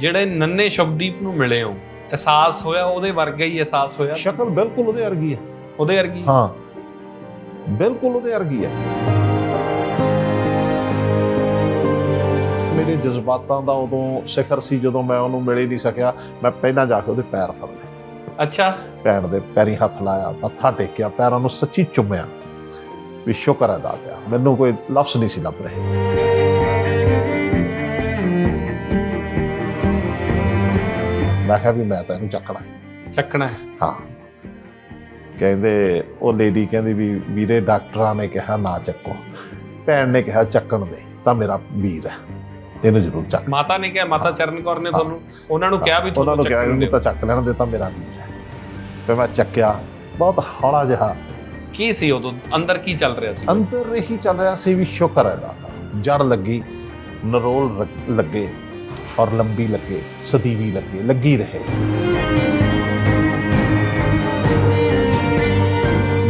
ਜਿਹੜੇ ਨੰਨੇ ਸ਼ਬਦੀਪ ਨੂੰ ਮਿਲੇ ਹੋ ਅਹਿਸਾਸ ਹੋਇਆ ਉਹਦੇ ਵਰਗਾ ਹੀ ਅਹਿਸਾਸ ਹੋਇਆ? ਸ਼ਕਲ ਬਿਲਕੁਲ ਉਹਦੇ ਵਰਗੀ ਹੈ। ਉਹਦੇ ਵਰਗੀ? ਹਾਂ। ਬਿਲਕੁਲ ਉਹਦੇ ਵਰਗੀ ਹੈ। ਮੇਰੇ ਜਜ਼ਬਾਤਾਂ ਦਾ ਉਦੋਂ ਸਿਖਰ ਸੀ ਜਦੋਂ ਮੈਂ ਉਹਨੂੰ ਮਿਲ ਹੀ ਨਹੀਂ ਸਕਿਆ। ਮੈਂ ਪਹਿਲਾਂ ਜਾ ਕੇ ਉਹਦੇ ਪੈਰ ਫੜ ਲਏ। ਅੱਛਾ। ਭੈਣ ਦੇ ਪੈਰੀਂ ਹੱਥ ਲਾਇਆ ਮੱਥਾ ਟੇਕਿਆ ਪੈਰਾਂ ਨੂੰ ਸੱਚੀ ਚੁੰਮਿਆ। ਵੀ ਸ਼ੁਕਰ ਹੈ ਦਾਤਿਆ ਮੈਨੂੰ ਕੋਈ ਲਫ਼ਜ਼ ਨਹੀਂ ਸੀ ਲੱਭ ਰਹੇ। ਮੈਂ ਕਿਹਾ ਵੀ ਮੈਂ ਤਾਂ ਇਹਨੂੰ ਚੱਕਣਾ। ਹੈ। ਚੱਕਣਾ ਹੈ। ਹਾਂ। ਕਹਿੰਦੇ ਉਹ ਲੇਡੀ ਕਹਿੰਦੀ ਵੀ ਵੀਰੇ ਡਾਕਟਰਾਂ ਨੇ ਕਿਹਾ ਨਾ ਚੱਕੋ। ਭੈਣ ਨੇ ਕਿਹਾ ਚੱਕਣ ਦੇ ਤਾਂ ਮੇਰਾ ਵੀਰ ਹੈ। ਇਹਨੂੰ ਜ਼ਰੂਰ ਚੱਕ। ਮਾਤਾ ਨੇ ਕਿਹਾ ਮਾਤਾ ਚਰਨ ਕੌਰ ਨੇ ਤੁਹਾਨੂੰ। ਉਹਨਾਂ ਨੂੰ ਕਿਹਾ ਵੀ ਉਹਨਾਂ ਤੁਹਾਨੂੰ ਨੂੰ ਕਿਹਾ ਚੱਕਣ ਇਹਨੂੰ ਦਿਓ ਤਾਂ ਚੱਕ ਲੈਣ ਦੇ ਤਾਂ ਮੇਰਾ ਵੀਰ ਹੈ। ਫਿਰ ਮੈਂ ਚੱਕਿਆ। ਬਹੁਤ ਹੌਲਾ ਜਿਹਾ। ਕੀ ਸੀ ਉਦੋਂ? ਅੰਦਰ ਕੀ ਚੱਲ ਰਿਹਾ ਸੀ? ਅੰਦਰ ਇਹੀ ਚੱਲ ਰਿਹਾ ਸੀ ਵੀ ਸ਼ੁਕਰ ਹੈ ਦਾਤਾ। ਜੜ ਲੱਗੀ ਨਰੋਲ ਰ- ਲੱਗੇ। ਔਰ ਲੰਬੀ ਲੱਗੇ ਸਦੀਵੀ ਲੱਗੇ ਲੱਗੀ ਰਹੇ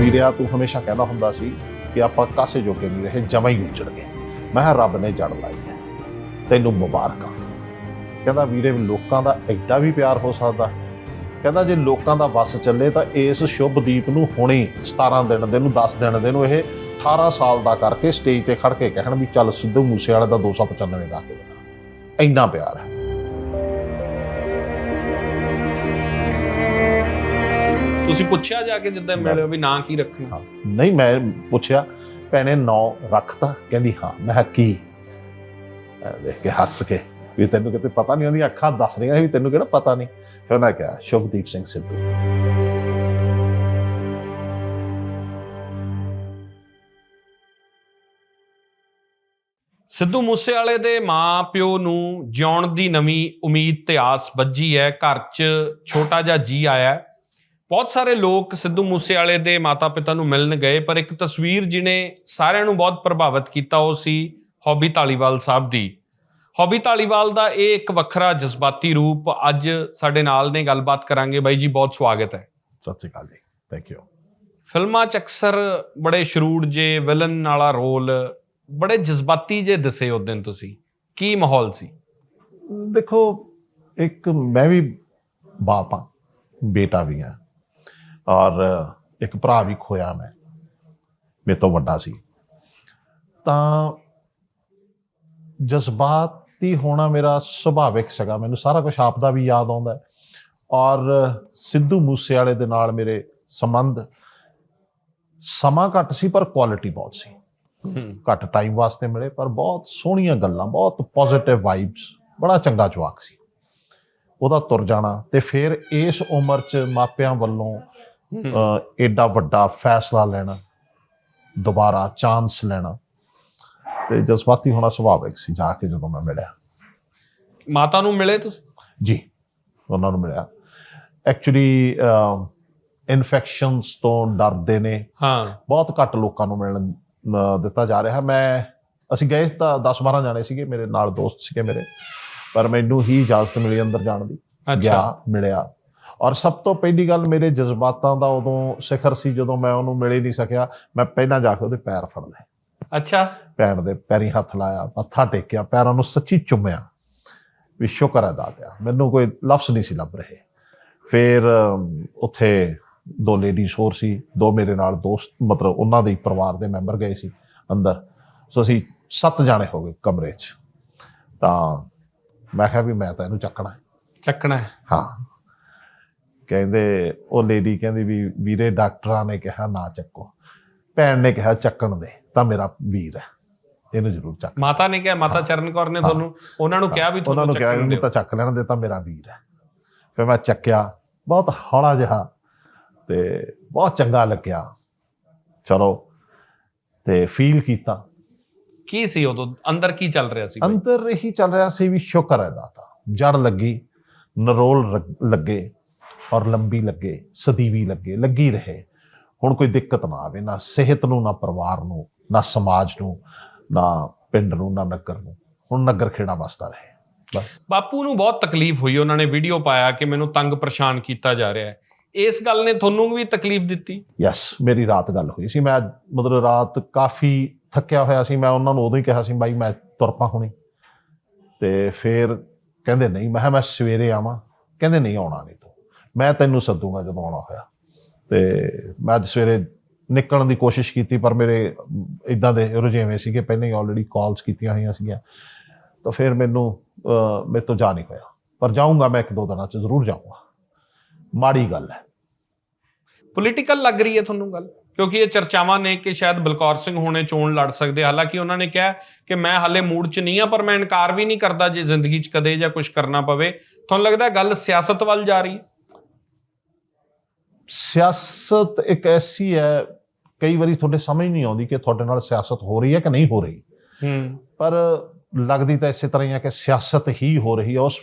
ਵੀਰਿਆ ਤੂੰ ਹਮੇਸ਼ਾ ਕਹਿੰਦਾ ਹੁੰਦਾ ਸੀ ਕਿ ਆਪਾਂ ਕਾਸੇ ਜੋਗੇ ਨਹੀਂ ਰਹੇ ਜਮਾਂ ਹੀ ਉੱਜੜ ਗਏ ਮੈਂ ਕਿਹਾ ਰੱਬ ਨੇ ਜੜ ਲਾਈ ਹੈ ਤੈਨੂੰ ਮੁਬਾਰਕਾਂ ਕਹਿੰਦਾ ਵੀਰੇ ਲੋਕਾਂ ਦਾ ਐਡਾ ਵੀ ਪਿਆਰ ਹੋ ਸਕਦਾ ਕਹਿੰਦਾ ਜੇ ਲੋਕਾਂ ਦਾ ਵਸ ਚੱਲੇ ਤਾਂ ਇਸ ਸ਼ੁਭਦੀਪ ਨੂੰ ਹੁਣੇ 17 ਦਿਨ ਦੇ ਨੂੰ 10 ਦਿਨ ਦੇ ਨੂੰ ਇਹ 18 ਸਾਲ ਦਾ ਕਰਕੇ ਸਟੇਜ ਤੇ ਖੜ ਕੇ ਕਹਿਣ ਵੀ ਚੱਲ ਸਿੱਧੂ ਮੂਸੇ ਵਾਲੇ ਦਾ 295 ਗਾ ਕੇ ਇੰਨਾ ਪਿਆਰ ਹੈ। ਤੁਸੀਂ ਪੁੱਛਿਆ ਜਾ ਕੇ ਜਿੱਦਾਂ ਮਿਲਿਓ ਵੀ ਨਾਂ ਕੀ ਰੱਖਣਾ? ਨਹੀਂ ਮੈਂ ਪੁੱਛਿਆ ਭੈਣੇ ਨੌ ਰੱਖਤਾ? ਕਹਿੰਦੀ ਹਾਂ। ਮੈਂ ਕਿਹਾ ਕੀ? ਦੇਖ ਕੇ ਹੱਸ ਕੇ ਵੀ ਤੈਨੂੰ ਕਿਤੇ ਪਤਾ ਨਹੀਂ ਉਹਦੀਆਂ ਅੱਖਾਂ ਦੱਸ ਰਹੀਆਂ ਸੀ ਵੀ ਤੈਨੂੰ ਕਿਹੜਾ ਪਤਾ ਨਹੀਂ। ਫਿਰ ਉਹਨਾਂ ਕਿਹਾ ਸ਼ੁਭਦੀਪ ਸਿੰਘ ਸਿੱਧੂ। ਸਿੱਧੂ ਮੂਸੇਵਾਲੇ ਦੇ ਮਾਂ ਪਿਓ ਨੂੰ ਜਿਉਣ ਦੀ ਨਵੀਂ ਉਮੀਦ ਤੇ ਆਸ ਵੱਜੀ ਹੈ। ਘਰ 'ਚ ਛੋਟਾ ਜਿਹਾ ਜੀ ਆਇਆ। ਬਹੁਤ ਸਾਰੇ ਲੋਕ ਸਿੱਧੂ ਮੂਸੇਵਾਲੇ ਦੇ ਮਾਤਾ-ਪਿਤਾ ਨੂੰ ਮਿਲਣ ਗਏ ਪਰ ਇੱਕ ਤਸਵੀਰ ਜਿਹਨੇ ਸਾਰਿਆਂ ਨੂੰ ਬਹੁਤ ਪ੍ਰਭਾਵਿਤ ਕੀਤਾ ਉਹ ਸੀ ਹੌਬੀ ਧਾਲੀਵਾਲ ਸਾਹਿਬ ਦੀ। ਹੌਬੀ ਧਾਲੀਵਾਲ ਦਾ ਇਹ ਇੱਕ ਵੱਖਰਾ ਜਜ਼ਬਾਤੀ ਰੂਪ ਅੱਜ ਸਾਡੇ ਨਾਲ ਨੇ। ਗੱਲਬਾਤ ਕਰਾਂਗੇ। ਬਾਈ ਜੀ ਬਹੁਤ ਸਵਾਗਤ ਹੈ। ਸਤਿ ਸ਼੍ਰੀ ਅਕਾਲ ਜੀ। ਥੈਂਕ ਯੂ ਫਿਲਮਾਂ 'ਚ ਅਕਸਰ ਬੜੇ ਸ਼ਰੂੜ ਜੇ ਵਿਲਨ ਵਾਲਾ ਰੋਲ ਬੜੇ ਜਜ਼ਬਾਤੀ ਜੇ ਦਿਸੇ ਉਸ ਦਿਨ ਤੁਸੀਂ। ਕੀ ਮਾਹੌਲ ਸੀ? ਦੇਖੋ, ਇੱਕ ਮੈਂ ਵੀ ਬਾਪ ਹਾਂ, ਬੇਟਾ ਵੀ ਹਾਂ। ਔਰ ਇੱਕ ਭਰਾ ਵੀ ਖੋਇਆ ਮੈਂ, ਮੇਰੇ ਤੋਂ ਵੱਡਾ ਸੀ। ਤਾਂ ਜਜ਼ਬਾਤੀ ਹੋਣਾ ਮੇਰਾ ਸੁਭਾਵਿਕ ਸੀਗਾ। ਮੈਨੂੰ ਸਾਰਾ ਕੁਝ ਆਪ ਦਾ ਵੀ ਯਾਦ ਆਉਂਦਾ ਔਰ ਸਿੱਧੂ ਮੂਸੇ ਵਾਲੇ ਦੇ ਨਾਲ ਮੇਰੇ ਸੰਬੰਧ ਸਮਾਂ ਘੱਟ ਸੀ, ਪਰ ਕੁਆਲਿਟੀ ਬਹੁਤ ਸੀ। ਘੱਟ ਟਾਈਮ ਵਾਸਤੇ ਮਿਲੇ ਪਰ ਬਹੁਤ ਸੋਹਣੀਆਂ ਗੱਲਾਂ ਬਹੁਤ ਪੋਜ਼ਿਟਿਵ ਵਾਈਬਸ ਬੜਾ ਚੰਗਾ ਜਵਾਕ ਸੀ। ਉਹਦਾ ਤੁਰ ਜਾਣਾ ਤੇ ਫਿਰ ਇਸ ਉਮਰ 'ਚ ਮਾਪਿਆਂ ਵੱਲੋਂ ਏਡਾ ਵੱਡਾ ਫੈਸਲਾ ਲੈਣਾ ਦੁਬਾਰਾ ਚਾਂਸ ਲੈਣਾ। ਤੇ ਜਜ਼ਬਾਤੀ ਹੋਣਾ ਸੁਭਾਵਿਕ ਸੀ ਜਾ ਕੇ ਜਦੋਂ ਮੈਂ ਮਿਲਿਆ। ਮਾਤਾ ਨੂੰ ਮਿਲੇ ਤੁਸੀਂ? ਜੀ ਉਹਨਾਂ ਨੂੰ ਮਿਲਿਆ। ਐਕਚੁਅਲੀ ਇਨਫੈਕਸ਼ਨਸ ਤੋਂ ਡਰਦੇ ਨੇ। ਹਾਂ। ਬਹੁਤ ਘੱਟ ਲੋਕਾਂ ਨੂੰ ਮਿਲਣ ਦਿੱਤਾ ਜਾ ਰਿਹਾ। ਮੈਂ ਅਸੀਂ ਗਏ ਤਾਂ 10 12 ਜਾਣੇ ਸੀਗੇ ਮੇਰੇ ਨਾਲ ਦੋਸਤ ਸੀਗੇ ਮੇਰੇ ਪਰ ਮੈਨੂੰ ਹੀ ਇਜਾਜ਼ਤ ਮਿਲੀ ਅੰਦਰ ਜਾਣ ਦੀ। ਗਿਆ ਮਿਲਿਆ। ਔਰ ਸਭ ਤੋਂ ਪਹਿਲੀ ਗੱਲ ਮੇਰੇ ਜਜ਼ਬਾਤਾਂ ਦਾ ਉਦੋਂ ਸਿਖਰ ਸੀ ਜਦੋਂ ਮੈਂ ਉਹਨੂੰ ਮਿਲ ਹੀ ਨਹੀਂ ਸਕਿਆ। ਮੈਂ ਪਹਿਲਾਂ ਜਾ ਕੇ ਉਹਦੇ ਪੈਰ ਫੜ ਲਏ। ਅੱਛਾ। ਭੈਣ ਦੇ ਪੈਰੀਂ ਹੱਥ ਲਾਇਆ ਮੱਥਾ ਟੇਕਿਆ ਪੈਰਾਂ ਨੂੰ ਸੱਚੀ ਚੁੰਮਿਆ। ਵੀ ਸ਼ੁਕਰ ਹੈ ਦਾਤਿਆ। ਮੈਨੂੰ ਕੋਈ ਲਫ਼ਜ਼ ਨਹੀਂ ਸੀ ਲੱਭ ਰਹੇ। ਫਿਰ ਉੱਥੇ ਦੋ ਲੇਡੀਜ਼ ਹੋਰ ਸੀ ਦੋ ਮੇਰੇ ਨਾਲ ਦੋਸਤ ਮਤਲਬ ਉਹਨਾਂ ਦੇ ਪਰਿਵਾਰ ਦੇ ਮੈਂਬਰ ਗਏ ਸੀ ਅੰਦਰ ਸੋ ਅਸੀਂ ਸੱਤ ਜਾਣੇ ਹੋ ਗਏ ਕਮਰੇ 'ਚ ਤਾਂ ਮੈਂ ਕਿਹਾ ਵੀ ਮੈਂ ਤਾਂ ਇਹਨੂੰ ਚੱਕਣਾ ਹੈ। ਚੱਕਣਾ ਹੈ। ਹਾਂ ਕਹਿੰਦੇ ਉਹ ਲੇਡੀ ਕਹਿੰਦੀ ਵੀ ਵੀਰੇ ਡਾਕਟਰਾਂ ਨੇ ਕਿਹਾ ਨਾ ਚੱਕੋ ਭੈਣ ਨੇ ਕਿਹਾ ਚੱਕਣ ਦੇ ਤਾਂ ਮੇਰਾ ਵੀਰ ਹੈ ਇਹਨੂੰ ਜ਼ਰੂਰ ਚੱਕ ਮਾਤਾ ਨੇ ਕਿਹਾ ਮਾਤਾ। ਚਰਨ ਕੌਰ ਨੇ ਹਾਂ। ਤੁਹਾਨੂੰ ਉਹਨਾਂ ਨੂੰ ਕਿਹਾ ਵੀ ਉਹਨਾਂ ਤੁਹਾਨੂੰ ਨੂੰ ਕਿਹਾ ਚੱਕਣ ਇਹਨੂੰ ਦਿਓ ਤਾਂ ਚੱਕ ਲੈਣ ਦੇ ਤਾਂ ਮੇਰਾ ਵੀਰ ਹੈ ਫਿਰ ਮੈਂ ਚੱਕਿਆ ਬਹੁਤ ਹੌਲਾ ਜਿਹਾ ਤੇ ਬਹੁਤ ਚੰਗਾ ਲੱਗਿਆ। ਚਲੋ ਤੇ ਫੀਲ ਕੀਤਾ। ਕੀ ਸੀ ਉਦੋਂ? ਅੰਦਰ ਕੀ ਚੱਲ ਰਿਹਾ ਸੀ? ਅੰਦਰ ਇਹੀ ਚੱਲ ਰਿਹਾ ਸੀ ਵੀ ਸ਼ੁਕਰ ਹੈ ਦਾਤਾ। ਜੜ ਲੱਗੀ ਨਰੋਲ ਲੱਗੇ ਔਰ ਲੰਬੀ ਲੱਗੇ ਸਦੀਵੀ ਲੱਗੇ ਲੱਗੀ ਰਹੇ। ਹੁਣ ਕੋਈ ਦਿੱਕਤ ਨਾ ਆਵੇ ਨਾ ਸਿਹਤ ਨੂੰ ਨਾ ਪਰਿਵਾਰ ਨੂੰ ਨਾ ਸਮਾਜ ਨੂੰ ਨਾ ਪਿੰਡ ਨੂੰ ਨਾ ਨਗਰ ਨੂੰ। ਹੁਣ ਨਗਰ ਖੇੜਾ ਵਸਦਾ ਰਹੇ। ਬਸ। ਬਾਪੂ ਨੂੰ ਬਹੁਤ ਤਕਲੀਫ ਹੋਈ ਉਹਨਾਂ ਨੇ ਵੀਡੀਓ ਪਾਇਆ ਕਿ ਮੈਨੂੰ ਤੰਗ ਪਰੇਸ਼ਾਨ ਕੀਤਾ ਜਾ ਰਿਹਾ ਹੈ। ਇਸ ਗੱਲ ਨੇ ਤੁਹਾਨੂੰ ਵੀ ਤਕਲੀਫ ਦਿੱਤੀ? ਯੈਸ ਮੇਰੀ ਰਾਤ ਗੱਲ ਹੋਈ ਸੀ। ਮੈਂ ਮਤਲਬ ਰਾਤ ਕਾਫੀ ਥੱਕਿਆ ਹੋਇਆ ਸੀ। ਮੈਂ ਉਹਨਾਂ ਨੂੰ ਉਦੋਂ ਹੀ ਕਿਹਾ ਸੀ, ਬਾਈ, ਮੈਂ ਤੁਰ ਪਾ ਹੁਣੀ। ਤੇ ਫਿਰ ਕਹਿੰਦੇ, ਨਹੀਂ। ਮੈਂ ਕਿਹਾ, ਮੈਂ ਸਵੇਰੇ ਆਵਾਂ। ਕਹਿੰਦੇ, ਨਹੀਂ, ਆਉਣਾ ਨਹੀਂ ਤੂੰ। ਮੈਂ ਤੈਨੂੰ ਸੱਦੂਗਾ ਜਦੋਂ ਆਉਣਾ ਹੋਇਆ। ਤੇ ਮੈਂ ਅੱਜ ਸਵੇਰੇ ਨਿਕਲਣ ਦੀ ਕੋਸ਼ਿਸ਼ ਕੀਤੀ, ਪਰ ਮੇਰੇ ਇਦਾਂ ਦੇ ਰੁਝੇਵੇਂ ਸੀਗੇ। ਪਹਿਲਾਂ ਹੀ ਆਲਰੇਡੀ ਕਾਲਸ ਕੀਤੀਆਂ ਹੋਈਆਂ ਸੀਗੀਆਂ। ਤਾਂ ਫਿਰ ਮੈਨੂੰ ਮੇਰੇ ਤੋਂ ਜਾ ਨਹੀਂ ਹੋਇਆ। ਪਰ ਜਾਊਂਗਾ ਮੈਂ ਇੱਕ ਦੋ ਦਿਨਾਂ ਚ, ਜ਼ਰੂਰ ਜਾਊਂਗਾ। ਮਾੜੀ ਗੱਲ ਹੈ। ਪੋਲੀਟੀਕਲ ਲੱਗ ਰਹੀ ਹੈ ਤੁਹਾਨੂੰ ਗੱਲ ਕਿਉਂਕਿ ਇਹ ਚਰਚਾਵਾਂ ਨੇ ਕਿ ਸ਼ਾਇਦ ਬਲਕੌਰ ਸਿੰਘ ਹੋਣੇ ਚੋਣ ਲੜ ਸਕਦੇ ਹਾਲਾਂਕਿ ਉਹਨਾਂ ਨੇ ਕਿਹਾ ਕਿ ਮੈਂ ਹਾਲੇ ਮੂਡ 'ਚ ਨਹੀਂ ਆ ਪਰ ਮੈਂ ਇਨਕਾਰ ਵੀ ਨਹੀਂ ਕਰਦਾ ਜੇ ਜ਼ਿੰਦਗੀ 'ਚ ਕਦੇ ਜਾਂ ਕੁਝ ਕਰਨਾ ਪਵੇ। ਤੁਹਾਨੂੰ ਲੱਗਦਾ ਗੱਲ ਸਿਆਸਤ ਵੱਲ ਜਾ ਰਹੀ ਹੈ? ਸਿਆਸਤ ਇੱਕ ਐਸੀ ਹੈ ਕਈ ਵਾਰੀ ਤੁਹਾਡੇ ਸਮਝ ਨਹੀਂ ਆਉਂਦੀ ਕਿ ਤੁਹਾਡੇ ਨਾਲ ਸਿਆਸਤ ਹੋ ਰਹੀ ਹੈ ਕਿ ਨਹੀਂ ਹੋ ਰਹੀ। ਹੂੰ। ਪਰ ਲੱਗਦੀ ਤਾਂ ਇਸੇ ਤਰ੍ਹਾਂ ਹੀ ਹੈ ਕਿ ਸਿਆਸਤ ਹੀ ਹੋ ਰਹੀ ਹੈ। ਉਸ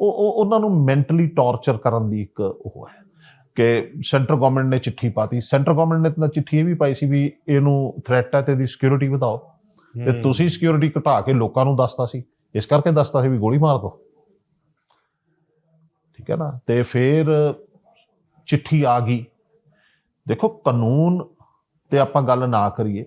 ਉਹ ਉਹ- ਉਹਨਾਂ ਨੂੰ ਮੈਂਟਲੀ ਟੌਰਚਰ ਕਰਨ ਦੀ ਇੱਕ ਉਹ ਹੈ ਕਿ ਸੈਂਟਰ ਗਵਰਨਮੈਂਟ ਨੇ ਚਿੱਠੀ ਪਾਤੀ। ਸੈਂਟਰ ਗਵਰਨਮੈਂਟ ਨੇ ਤਾਂ ਚਿੱਠੀ ਇਹ ਵੀ ਪਾਈ ਸੀ ਵੀ ਇਹਨੂੰ ਥ੍ਰੈਟ ਹੈ ਤੇ ਇਹਦੀ ਸਿਕਿਉਰਿਟੀ ਵਧਾਓ। ਤੇ ਤੁਸੀਂ ਸਿਕਿਉਰਿਟੀ ਘਟਾ ਕੇ ਲੋਕਾਂ ਨੂੰ ਦੱਸਤਾ ਸੀ। ਇਸ ਕਰਕੇ ਦੱਸਤਾ ਸੀ ਵੀ ਗੋਲੀ ਮਾਰ ਦਿਓ। ਠੀਕ ਹੈ ਨਾ? ਤੇ ਫਿਰ ਚਿੱਠੀ ਆ ਗਈ। ਦੇਖੋ ਕਾਨੂੰਨ ਤੇ ਆਪਾਂ ਗੱਲ ਨਾ ਕਰੀਏ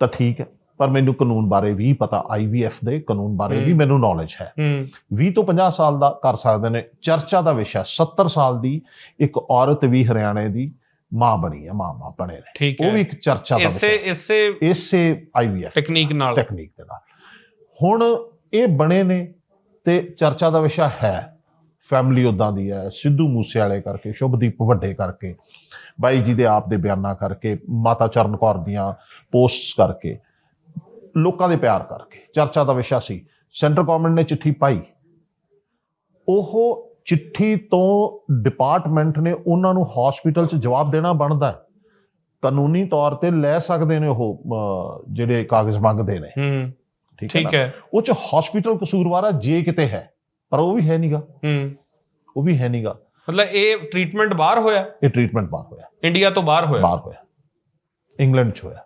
ਤਾਂ ਠੀਕ ਹੈ। ਪਰ ਮੈਨੂੰ ਕਾਨੂੰਨ ਬਾਰੇ ਵੀ ਪਤਾ ਆਈਵੀਐਫ ਦੇ ਕਾਨੂੰਨ ਬਾਰੇ ਵੀ। ਮੈਨੂੰ ਨੌਲੇਜ ਹੈ। ਹੂੰ। 20 ਤੋਂ 50 ਸਾਲ ਦਾ ਕਰ ਸਕਦੇ ਨੇ। ਚਰਚਾ ਦਾ ਵਿਸ਼ਾ 70 ਸਾਲ ਦੀ ਇੱਕ ਔਰਤ ਵੀ ਹਰਿਆਣੇ ਦੀ ਮਾਂ ਬਣੀ ਹੈ ਮਾਂ ਮਾਂ ਬਣੇ ਨੇ। ਉਹ ਵੀ ਇੱਕ ਚਰਚਾ ਦਾ ਇਸੇ ਇਸੇ। ਇਸੇ ਆਈਵੀਐਫ ਟੈਕਨੀਕ ਨਾਲ ਟੈਕਨੀਕ ਦੇ ਨਾਲ। ਹੁਣ ਇਹ ਬਣੇ ਨੇ ਤੇ ਚਰਚਾ ਦਾ ਵਿਸ਼ਾ ਹੈ। ਫੈਮਿਲੀ ਉਦਾਂ ਦੀ ਹੈ ਸਿੱਧੂ ਮੂਸੇ ਵਾਲੇ ਕਰਕੇ ਸ਼ੁਭਦੀਪ ਵੱਡੇ ਕਰਕੇ ਬਾਈ ਜੀ ਦੇ ਆਪ ਦੇ ਬਿਆਨਾਂ ਕਰਕੇ ਮਾਤਾ ਚਰਨ ਕੌਰ ਦੀਆਂ ਪੋਸਟਸ ਕਰਕੇ। ਲੋਕਾਂ ਦੇ ਪਿਆਰ ਕਰਕੇ। ਚਰਚਾ ਦਾ ਵਿਸ਼ਾ ਸੀ। ਸੈਂਟਰ ਗਵਰਨਮੈਂਟ ਨੇ ਚਿੱਠੀ ਪਾਈ। ਉਹ ਚਿੱਠੀ ਤੋਂ ਡਿਪਾਰਟਮੈਂਟ ਨੇ ਉਹਨਾਂ ਨੂੰ ਹਸਪੀਟਲ 'ਚ ਜਵਾਬ ਦੇਣਾ ਬਣਦਾ ਹੈ। ਕਾਨੂੰਨੀ ਤੌਰ ਤੇ ਲੈ ਸਕਦੇ ਨੇ ਉਹ ਜਿਹੜੇ ਕਾਗਜ਼ ਮੰਗਦੇ ਨੇ। ਹੂੰ। ਠੀਕ ਹੈ। ਉਹ ਚ ਹਸਪੀਟਲ ਕਸੂਰਵਾਰ ਆ ਜੇ ਕਿਤੇ ਹੈ। ਪਰ ਉਹ ਵੀ ਹੈ ਨਹੀਂਗਾ ਹੂੰ। ਉਹ ਵੀ ਹੈ ਨਹੀਂਗਾ ਮਤਲਬ ਇਹ ਟ੍ਰੀਟਮੈਂਟ ਬਾਹਰ ਹੋਇਆ? ਇਹ ਟ੍ਰੀਟਮੈਂਟ ਬਾਹਰ ਹੋਇਆ। ਇੰਡੀਆ ਤੋਂ ਬਾਹਰ ਹੋਇਆ? ਬਾਹਰ ਹੋਇਆ। ਇੰਗਲੈਂਡ ਚ ਹੋਇਆ।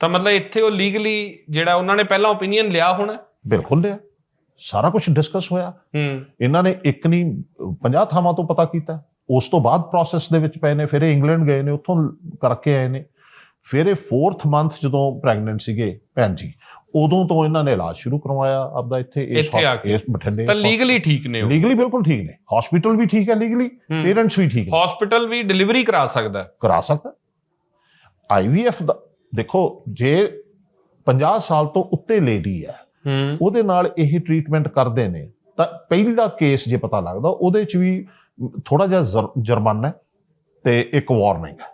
ਤਾਂ ਮਤਲਬ ਇੱਥੇ ਉਹ ਲੀਗਲੀ ਜਿਹੜਾ ਉਹਨਾਂ ਨੇ ਪਹਿਲਾਂ ਓਪੀਨੀਅਨ ਲਿਆ ਹੋਣਾ। ਬਿਲਕੁਲ ਲਿਆ। ਸਾਰਾ ਕੁਝ ਡਿਸਕਸ ਹੋਇਆ। ਹੂੰ। ਇਹਨਾਂ ਨੇ ਇੱਕ ਨਹੀਂ 50 ਥਾਵਾਂ ਤੋਂ ਪਤਾ ਕੀਤਾ। ਉਸ ਤੋਂ ਬਾਅਦ ਪ੍ਰੋਸੈਸ ਦੇ ਵਿੱਚ ਪਏ ਨੇ ਫਿਰ ਇਹ ਇੰਗਲੈਂਡ ਗਏ ਨੇ ਉੱਥੋਂ ਕਰਕੇ ਆਏ ਨੇ। ਫਿਰ ਇਹ 4th ਮੰਥ ਜਦੋਂ ਪ੍ਰੈਗਨੈਂਟ ਸੀਗੇ ਭੈਣ ਜੀ ਉਦੋਂ ਤੋਂ ਇਹਨਾਂ ਨੇ ਇਲਾਜ ਸ਼ੁਰੂ ਕਰਵਾਇਆ ਆਪਦਾ ਇੱਥੇ ਇਸ। ਇਸ ਬਠਿੰਡੇ ਤਾਂ ਲੀਗਲੀ ਠੀਕ ਨੇ ਉਹ। ਲੀਗਲੀ ਬਿਲਕੁਲ ਠੀਕ ਨੇ। ਹਸਪੀਟਲ ਵੀ ਠੀਕ ਹੈ ਲੀਗਲੀ ਪੇਰੈਂਟਸ ਵੀ ਠੀਕ ਨੇ। ਹਸਪੀਟਲ ਵੀ ਡਿਲੀਵਰੀ ਕਰਾ ਸਕਦਾ। ਹੈ। ਕਰਾ ਸਕਦਾ। ਆਈਵੀਐਫ ਦਾ ਦੇਖੋ ਜੇ 50 ਸਾਲ ਤੋਂ ਉੱਤੇ ਲੇਡੀ ਹੈ ਉਹਦੇ ਨਾਲ ਇਹ ਟ੍ਰੀਟਮੈਂਟ ਕਰਦੇ ਨੇ ਤਾਂ ਪਹਿਲਾ ਕੇਸ ਜੇ ਪਤਾ ਲੱਗਦਾ ਉਹਦੇ ਚ ਵੀ ਥੋੜਾ ਜਿਹਾ ਜਰ- ਜੁਰਮਾਨਾ ਤੇ ਇੱਕ ਵਾਰਨਿੰਗ ਹੈ।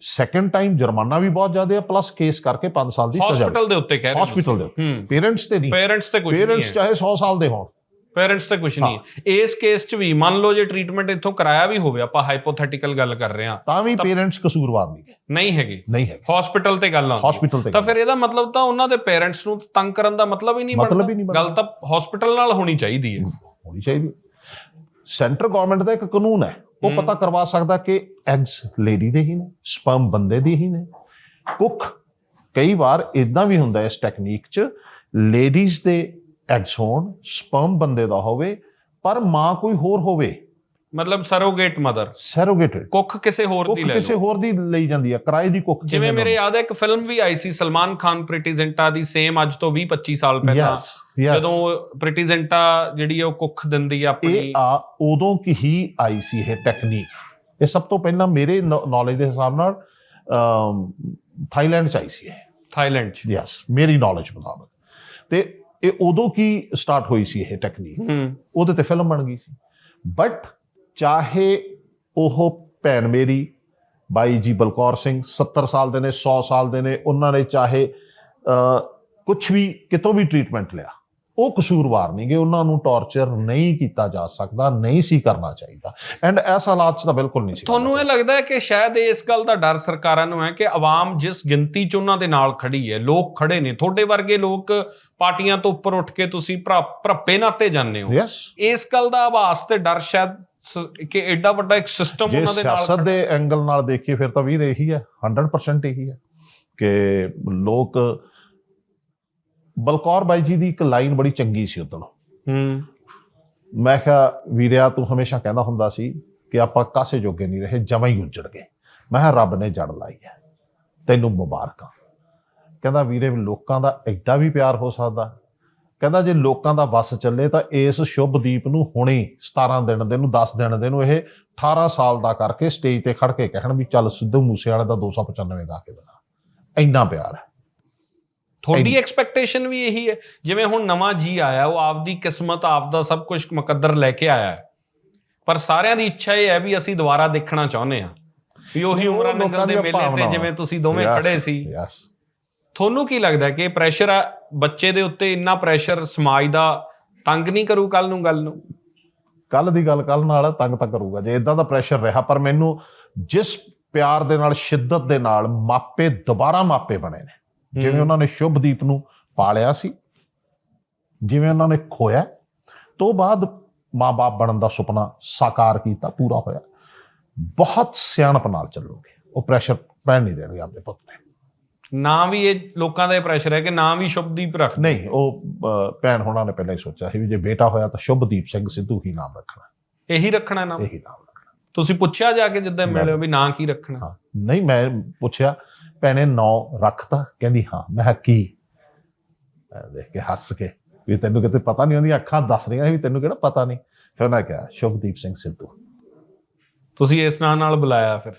ਸੈਕੰਡ ਟਾਈਮ ਜੁਰਮਾਨਾ ਵੀ ਬਹੁਤ ਜ਼ਿਆਦਾ ਹੈ ਪਲੱਸ ਕੇਸ ਕਰਕੇ 5 ਸਾਲ ਦੀ ਸਜ਼ਾ ਹਸਪੀਟਲ ਦੇ ਉੱਤੇ ਕਹਿ ਰਹੇ ਹਸਪੀਟਲ ਦੇ ਪੇਰੈਂਟਸ ਤੇ ਨਹੀਂ। ਪੇਰੈਂਟਸ ਤੇ ਕੁਝ ਨਹੀਂ ਪੇਰੈਂਟਸ ਚਾਹੇ 100 ਸਾਲ ਦੇ ਹੋਣ। ਪੇਰੈਂਟਸ ਤੇ ਕੁਝ ਨਹੀਂ। ਹੈ। ਇਸ ਕੇਸ 'ਚ ਵੀ ਮੰਨ ਲਓ ਜੇ ਟ੍ਰੀਟਮੈਂਟ ਇੱਥੋਂ ਕਰਾਇਆ ਵੀ ਹੋਵੇ ਆਪਾਂ ਹਾਈਪੋਥੈਟੀਕਲ ਗੱਲ ਕਰ ਰਹੇ ਹਾਂ ਤਾਂ ਵੀ ਪੇਰੈਂਟਸ ਕਸੂਰਵਾਰ ਨਹੀਂ। ਨਹੀਂ ਹੈਗੇ। ਨਹੀਂ ਹੈ ਹਸਪੀਟਲ ਤੇ ਗੱਲ ਆਉਂਦੀ ਹੈ। ਹਸਪੀਟਲ ਤੇ ਤਾਂ ਫਿਰ ਇਹਦਾ ਮਤਲਬ ਤਾਂ ਉਹਨਾਂ ਦੇ ਪੇਰੈਂਟਸ ਨੂੰ ਤੰਗ ਕਰਨ ਦਾ ਮਤਲਬ ਹੀ ਨਹੀਂ ਮਤਲਬ ਬਣਦਾ ਹੀ ਨਹੀਂ ਬਣਦਾ। ਗੱਲ ਤਾਂ ਹਸਪੀਟਲ ਨਾਲ ਹੋਣੀ ਚਾਹੀਦੀ ਹੈ। ਹੋਣੀ ਚਾਹੀਦੀ। ਸੈਂਟਰ ਗਵਰਨਮੈਂਟ ਦਾ ਇੱਕ ਕਾਨੂੰਨ ਹੈ। ਉਹ ਹਮ। ਪਤਾ ਕਰਵਾ ਸਕਦਾ ਕਿ ਐਗਸ ਲੇਡੀ ਦੇ ਹੀ ਨੇ ਸਪਰਮ ਬੰਦੇ ਦੇ ਹੀ ਨੇ। ਕੁੱਖ ਕਈ ਵਾਰ ਇਦਾਂ ਵੀ ਹੁੰਦਾ ਇਸ ਟੈਕਨੀਕ 'ਚ। ਲੇਡੀਜ਼ ਦੇ ਐਗਸ ਹੋਣ ਸਪਰਮ ਬੰਦੇ ਦਾ ਹੋਵੇ ਪਰ ਮਾਂ ਕੋਈ ਹੋਰ ਹੋਵੇ। ਮਤਲਬ ਸਰੋਗੇਟ ਮਦਰ ਸੈਰੋਗੇਟਡ ਕੁੱਖ ਕਿਸੇ ਹੋਰ ਦੀ ਲੈ ਕਿਸੇ ਹੋਰ ਦੀ ਲਈ ਜਾਂਦੀ ਹੈ ਕਿਰਾਏ ਦੀ ਕੁੱਖ ਜਿਵੇਂ ਮੇਰੇ ਯਾਦ ਹੈ ਇੱਕ ਫਿਲਮ ਵੀ ਆਈ ਸੀ ਸਲਮਾਨ ਖਾਨ ਪ੍ਰੀਟੀ ਜ਼ਿੰਟਾ ਦੀ ਸੇਮ ਅੱਜ ਤੋਂ 20 25 ਸਾਲ ਪਹਿਲਾਂ। ਜਦੋਂ ਪ੍ਰੀਟੀ ਜ਼ਿੰਟਾ ਜਿਹੜੀ ਉਹ ਕੁੱਖ ਦਿੰਦੀ ਆ ਆਪਣੀ। ਇਹ ਆ ਉਦੋਂ ਕੀ ਹੀ ਆਈ ਸੀ ਇਹ ਟੈਕਨੀਕ ਇਹ ਸਭ ਤੋਂ ਪਹਿਲਾਂ ਮੇਰੇ ਨੌਲੇਜ ਦੇ ਹਿਸਾਬ ਨਾਲ ਥਾਈਲੈਂਡ ਚ ਆਈ ਸੀ ਇਹ। ਥਾਈਲੈਂਡ 'ਚ। ਯੈਸ ਮੇਰੀ ਨੌਲੇਜ ਮੁਤਾਬਕ। ਤੇ ਇਹ ਉਦੋਂ ਕੀ ਸਟਾਰਟ ਹੋਈ ਸੀ ਇਹ ਟੈਕਨੀਕ ਉਹਦੇ ਤੇ ਫਿਲਮ ਬਣ ਗਈ ਸੀ। ਬਟ ਚਾਹੇ ਉਹ ਭੈਣ ਮੇਰੀ ਬਾਈ ਜੀ ਬਲਕੌਰ ਸਿੰਘ 70 ਸਾਲ ਦੇ ਨੇ 100 ਸਾਲ ਦੇ ਨੇ ਉਹਨਾਂ ਨੇ ਚਾਹੇ ਕੁਝ ਵੀ ਕਿਤੋਂ ਵੀ ਟ੍ਰੀਟਮੈਂਟ ਲਿਆ। ਉਹ ਕਸੂਰਵਾਰ ਨਹੀਂਗੇ ਉਹਨਾਂ ਨੂੰ ਟੌਰਚਰ ਨਹੀਂ ਕੀਤਾ ਜਾ ਸਕਦਾ ਨਹੀਂ ਸੀ ਕਰਨਾ ਚਾਹੀਦਾ। ਐਂਡ ਇਸ ਹਾਲਾਤ 'ਚ ਤਾਂ ਬਿਲਕੁਲ ਨਹੀਂ ਸੀ ਤੁਹਾਨੂੰ ਇਹ ਲੱਗਦਾ ਹੈ ਕਿ ਸ਼ਾਇਦ ਇਸ ਗੱਲ ਦਾ ਡਰ ਸਰਕਾਰਾਂ ਨੂੰ ਹੈ ਕਿ ਆਵਾਮ ਜਿਸ ਗਿਣਤੀ 'ਚ ਉਹਨਾਂ ਦੇ ਨਾਲ ਖੜੀ ਹੈ ਲੋਕ ਖੜੇ ਨੇ ਤੁਹਾਡੇ ਵਰਗੇ ਲੋਕ ਪਾਰਟੀਆਂ ਤੋਂ ਉੱਪਰ ਉੱਠ ਕੇ ਤੁਸੀਂ ਭਰਾ- ਭਰੱਪੇ ਨਾਤੇ ਜਾਂਦੇ ਹੋ। ਇਸ ਗੱਲ ਦਾ ਆਭਾਸ ਤੇ ਡਰ ਸ਼ਾਇਦ ਕਿ ਐਡਾ ਵੱਡਾ ਇੱਕ ਸਿਸਟਮ ਉਹਨਾਂ ਦੇ ਨਾਲ ਸਿਆਸਤ ਦੇ ਐਂਗਲ ਨਾਲ ਦੇਖੀਏ ਫਿਰ ਤਾਂ ਵੀਰ ਇਹੀ ਹੈ 100% ਇਹੀ ਹੈ ਕਿ ਲੋਕ ਬਲਕੌਰ ਬਾਈ ਜੀ ਦੀ ਇੱਕ ਲਾਈਨ ਬੜੀ ਚੰਗੀ ਸੀ ਉਦੋਂ ਹੂੰ। ਮੈਂ ਕਿਹਾ ਵੀਰਿਆ ਤੂੰ ਹਮੇਸ਼ਾ ਕਹਿੰਦਾ ਹੁੰਦਾ ਸੀ ਕਿ ਆਪਾਂ ਕਾਸੇ ਜੋਗੇ ਨਹੀਂ ਰਹੇ ਜਮਾਂ ਹੀ ਉੱਜੜ ਗਏ। ਮੈਂ ਕਿਹਾ ਰੱਬ ਨੇ ਜੜ ਲਾਈ ਹੈ ਤੈਨੂੰ ਮੁਬਾਰਕਾਂ। ਕਹਿੰਦਾ ਵੀਰੇ ਲੋਕਾਂ ਦਾ ਐਡਾ ਵੀ ਪਿਆਰ ਹੋ ਸਕਦਾ। ਕਹਿੰਦਾ ਜੇ ਲੋਕਾਂ ਦਾ ਵਸ ਚੱਲੇ ਤਾਂ ਇਸ ਸ਼ੁਭਦੀਪ ਨੂੰ ਹੁਣੇ 17 ਦਿਨ ਦੇ ਨੂੰ 10 ਦਿਨ ਦੇ ਨੂੰ ਇਹ 18 ਸਾਲ ਦਾ ਕਰਕੇ ਸਟੇਜ ਤੇ ਖੜ ਕੇ ਕਹਿਣ ਵੀ ਚੱਲ ਸਿੱਧੂ ਮੂਸੇਵਾਲੇ ਦਾ 295 ਗਾ ਕੇ ਦਿਖਾ ਇੰਨਾ ਪਿਆਰ ਹੈ। ਤੁਹਾਡੀ ਐਕਸਪੈਕਟੇਸ਼ਨ ਵੀ ਇਹੀ ਹੈ। ਜਿਵੇਂ ਹੁਣ ਨਵਾਂ ਜੀ ਆਇਆ ਉਹ ਆਪਦੀ ਕਿਸਮਤ ਆਪਦਾ ਸਭ ਕੁਝ ਮੁਕੱਦਰ ਲੈ ਕੇ ਆਇਆ ਪਰ ਸਾਰਿਆਂ ਦੀ ਇੱਛਾ ਇਹ ਹੈ ਵੀ ਅਸੀਂ ਦੁਬਾਰਾ ਦੇਖਣਾ ਚਾਹੁੰਦੇ ਹਾਂ। ਵੀ ਉਹੀ ਉਮਰਾਂ ਨੰਗਲ ਦੇ ਮੇਲੇ ਤੇ। ਜਿਵੇਂ ਤੁਸੀਂ ਦੋਵੇਂ ਖੜੇ ਸੀ. ਤੁਹਾਨੂੰ ਕੀ ਲੱਗਦਾ ਕਿ ਪ੍ਰੈਸ਼ਰ ਆ ਬੱਚੇ ਦੇ ਉੱਤੇ ਇੰਨਾ ਪ੍ਰੈਸ਼ਰ ਸਮਾਜ ਦਾ ਤੰਗ ਨਹੀਂ ਕਰੂ ਕੱਲ ਨੂੰ ਗੱਲ ਨੂੰ? ਕੱਲ ਦੀ ਗੱਲ ਕੱਲ ਨਾਲ ਤੰਗ ਤਾਂ ਕਰੂਗਾ ਜੇ ਇਦਾਂ ਦਾ ਪ੍ਰੈਸ਼ਰ ਰਿਹਾ। ਪਰ ਮੈਨੂੰ ਜਿਸ ਪਿਆਰ ਦੇ ਨਾਲ ਸ਼ਿੱਦਤ ਦੇ ਨਾਲ ਮਾਪੇ ਦੁਬਾਰਾ ਮਾਪੇ ਬਣੇ ਨੇ। ਜਿਵੇਂ। ਉਹਨਾਂ ਨੇ ਸ਼ੁਭਦੀਪ ਨੂੰ ਪਾਲਿਆ ਸੀ ਜਿਵੇਂ ਉਹਨਾਂ ਨੇ ਖੋਇਆ ਤੋਂ ਬਾਅਦ ਮਾਂ-ਬਾਪ ਬਣਨ ਦਾ ਸੁਪਨਾ ਸਾਕਾਰ ਕੀਤਾ ਪੂਰਾ ਹੋਇਆ। ਬਹੁਤ ਸਿਆਣਪ ਨਾਲ ਚੱਲੋਗੇ। ਉਹ ਪ੍ਰੈਸ਼ਰ ਪੈਣ ਨਹੀਂ ਦੇਣਗੇ ਆਪਣੇ ਪੁੱਤ ਤੇ। ਨਾ ਵੀ ਇਹ ਲੋਕਾਂ ਦਾ ਇਹ ਪ੍ਰੈਸ਼ਰ ਹੈ ਕਿ ਨਾ ਵੀ ਸ਼ੁਭਦੀਪ ਰੱਖ। ਨਹੀਂ ਉਹ ਭੈਣ ਹੋਣਾ ਨੇ ਪਹਿਲਾਂ ਹੀ ਸੋਚਿਆ ਸੀ ਵੀ ਜੇ ਬੇਟਾ ਹੋਇਆ ਤਾਂ ਸ਼ੁਭਦੀਪ ਸਿੰਘ ਸਿੱਧੂ ਹੀ ਨਾਮ ਰੱਖਣਾ। ਇਹੀ ਰੱਖਣਾ ਨਾ। ਇਹੀ ਨਾਮ ਰੱਖਣਾ। ਤੁਸੀਂ ਪੁੱਛਿਆ ਜਾ ਕੇ ਜਿੱਦਾਂ ਮਿਲਿਓ ਵੀ ਨਾਂ ਕੀ ਰੱਖਣਾ। ਨਹੀਂ ਮੈਂ ਪੁੱਛਿਆ ਭੈਣੇ ਨਾਂ ਰੱਖਤਾ ਕਹਿੰਦੀ ਹਾਂ। ਮੈਂ ਕਿਹਾ ਕੀ? ਦੇਖ ਕੇ ਹੱਸ ਕੇ ਵੀ ਤੈਨੂੰ ਕਿਤੇ ਪਤਾ ਨਹੀਂ ਹੁੰਦੀ ਅੱਖਾਂ ਦੱਸ ਰਹੀਆਂ ਸੀ ਵੀ ਤੈਨੂੰ ਕਿਹੜਾ ਪਤਾ ਨਹੀਂ। ਫਿਰ ਮੈਂ ਕਿਹਾ ਸ਼ੁਭਦੀਪ ਸਿੰਘ ਸਿੱਧੂ। ਤੁਸੀਂ ਇਸ ਨਾਂ ਨਾਲ ਬੁਲਾਇਆ ਫਿਰ।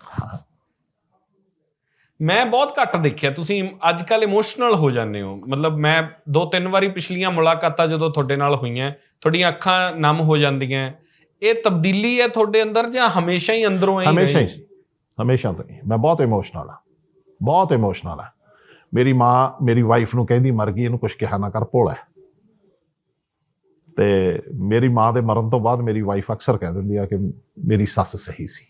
ਮੈਂ ਬਹੁਤ ਘੱਟ ਦੇਖਿਆ ਤੁਸੀਂ ਅੱਜ ਕੱਲ ਇਮੋਸ਼ਨਲ ਹੋ ਜਾਂਦੇ ਹੋ। ਮਤਲਬ ਮੈਂ ਦੋ ਤਿੰਨ ਵਾਰੀ ਪਿਛਲੀਆਂ ਮੁਲਾਕਾਤਾਂ ਜਦੋਂ ਤੁਹਾਡੇ ਨਾਲ ਹੋਈਆਂ ਤੁਹਾਡੀਆਂ ਅੱਖਾਂ ਨਮ ਹੋ ਜਾਂਦੀਆਂ। ਇਹ ਤਬਦੀਲੀ ਹੈ ਤੁਹਾਡੇ ਅੰਦਰ ਜਾਂ ਹਮੇਸ਼ਾ ਹੀ ਅੰਦਰੋਂ ਐਂ ਹਮੇਸ਼ਾ ਹੀ ਹਮੇਸ਼ਾ ਤੋਂ ਹੀ। ਮੈਂ ਬਹੁਤ ਇਮੋਸ਼ਨਲ ਆ ਬਹੁਤ ਇਮੋਸ਼ਨਲ ਆ। ਮੇਰੀ ਮਾਂ ਮੇਰੀ ਵਾਈਫ ਨੂੰ ਕਹਿੰਦੀ ਮਰ ਗਈ ਇਹਨੂੰ ਕੁਝ ਕਿਹਾ ਨਾ ਕਰ ਭੋਲਾ ਹੈ। ਤੇ ਮੇਰੀ ਮਾਂ ਦੇ ਮਰਨ ਤੋਂ ਬਾਅਦ ਮੇਰੀ ਵਾਈਫ ਅਕਸਰ ਕਹਿ ਦਿੰਦੀ ਆ ਕਿ ਮੇਰੀ ਸੱਸ ਸਹੀ ਸੀ।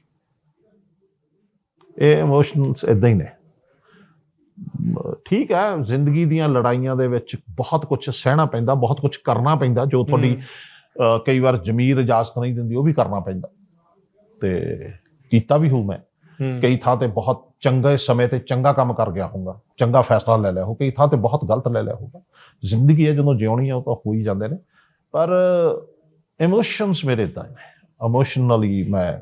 ਇਹ ਇਮੋਸ਼ਨਸ ਇਦਾਂ ਹੀ ਨੇ। ਠੀਕ ਹੈ ਜ਼ਿੰਦਗੀ ਦੀਆਂ ਲੜਾਈਆਂ ਦੇ ਵਿੱਚ ਬਹੁਤ ਕੁਝ ਸਹਿਣਾ ਪੈਂਦਾ ਬਹੁਤ ਕੁਝ ਕਰਨਾ ਪੈਂਦਾ। ਜੋ ਤੁਹਾਡੀ ਕਈ ਵਾਰ ਜ਼ਮੀਰ ਇਜਾਜ਼ਤ ਨਹੀਂ ਦਿੰਦੀ ਉਹ ਵੀ ਕਰਨਾ ਪੈਂਦਾ। ਤੇ ਕੀਤਾ ਵੀ ਹੂੰ ਮੈਂ। ਹੂੰ। ਕਈ ਥਾਂ ਤੇ ਬਹੁਤ ਚੰਗੇ ਸਮੇਂ ਤੇ ਚੰਗਾ ਕੰਮ ਕਰ ਗਿਆ ਹੋਊਗਾ ਚੰਗਾ ਫੈਸਲਾ ਲੈ ਲਿਆ ਹੋ ਕਈ ਥਾਂ ਤੇ ਬਹੁਤ ਗਲਤ ਲੈ ਲਿਆ ਹੋਊਗਾ। ਜ਼ਿੰਦਗੀ ਹੈ ਜਦੋਂ ਜਿਉਣੀ ਆ ਉਹ ਤਾਂ ਹੋ ਹੀ ਜਾਂਦੇ ਨੇ। ਪਰ ਇਮੋਸ਼ਨਸ ਮੇਰੇ ਨੇ। ਇਮੋਸ਼ਨਲੀ ਮੈਂ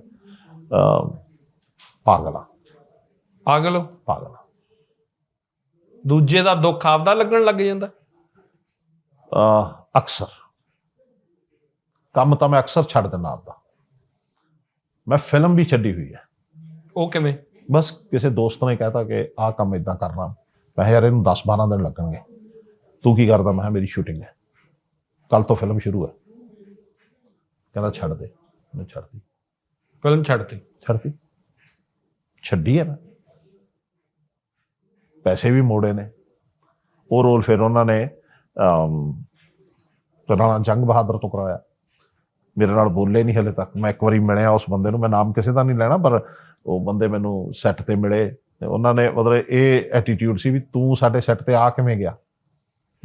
ਪਾਗਲ ਆ ਪਾਗਲ ਹੋ? ਪਾਗਲ ਆ। ਦੂਜੇ ਦਾ ਦੁੱਖ ਆਪਦਾ ਲੱਗਣ ਲੱਗ ਜਾਂਦਾ। ਅਹ, ਅਕਸਰ। ਕੰਮ ਤਾਂ ਮੈਂ ਅਕਸਰ ਛੱਡ ਦਿੰਦਾ ਆਪਦਾ। ਮੈਂ ਫਿਲਮ ਵੀ ਛੱਡੀ ਹੋਈ ਹੈ। ਉਹ ਕਿਵੇਂ? ਬਸ ਕਿਸੇ ਦੋਸਤ ਨੇ ਕਹਿਤਾ ਕਿ ਆਹ ਕੰਮ ਇਦਾਂ ਕਰਨਾ। ਮੈਂ ਕਿਹਾ ਯਾਰ ਇਹਨੂੰ 10 12 ਦਿਨ ਲੱਗਣਗੇ। ਤੂੰ ਕੀ ਕਰਦਾ? ਮੈਂ ਕਿਹਾ ਮੇਰੀ ਸ਼ੂਟਿੰਗ ਹੈ। ਕੱਲ ਤੋਂ ਫਿਲਮ ਸ਼ੁਰੂ ਹੈ। ਕਹਿੰਦਾ ਛੱਡ ਦੇ। ਮੈਂ ਛੱਡਦੀ ਫਿਲਮ ਛੱਡਤੀ। ਛੱਡਦੀ ਛੱਡੀ ਹੈ ਮੈਂ ਪੈਸੇ ਵੀ ਮੋੜੇ ਨੇ। ਉਹ ਰੋਲ ਫਿਰ ਉਹਨਾਂ ਨੇ ਅਮ ਰਾਣਾ ਜੰਗ ਬਹਾਦਰ ਤੋਂ ਕਰਾਇਆ। ਮੇਰੇ ਨਾਲ ਬੋਲੇ ਨਹੀਂ ਹਲੇ ਤੱਕ। ਮੈਂ ਇੱਕ ਵਾਰੀ ਮਿਲਿਆ ਉਸ ਬੰਦੇ ਨੂੰ। ਮੈਂ ਨਾਮ ਕਿਸੇ ਦਾ ਨਹੀਂ ਲੈਣਾ ਪਰ ਉਹ ਬੰਦੇ ਮੈਨੂੰ ਸੈੱਟ ਤੇ ਮਿਲੇ ਤੇ ਉਹਨਾਂ ਨੇ ਮਤਲਬ ਇਹ ਐਟੀਟਿਊਡ ਸੀ ਵੀ ਤੂੰ ਸਾਡੇ ਸੈੱਟ ਤੇ ਆ ਕਿਵੇਂ ਗਿਆ?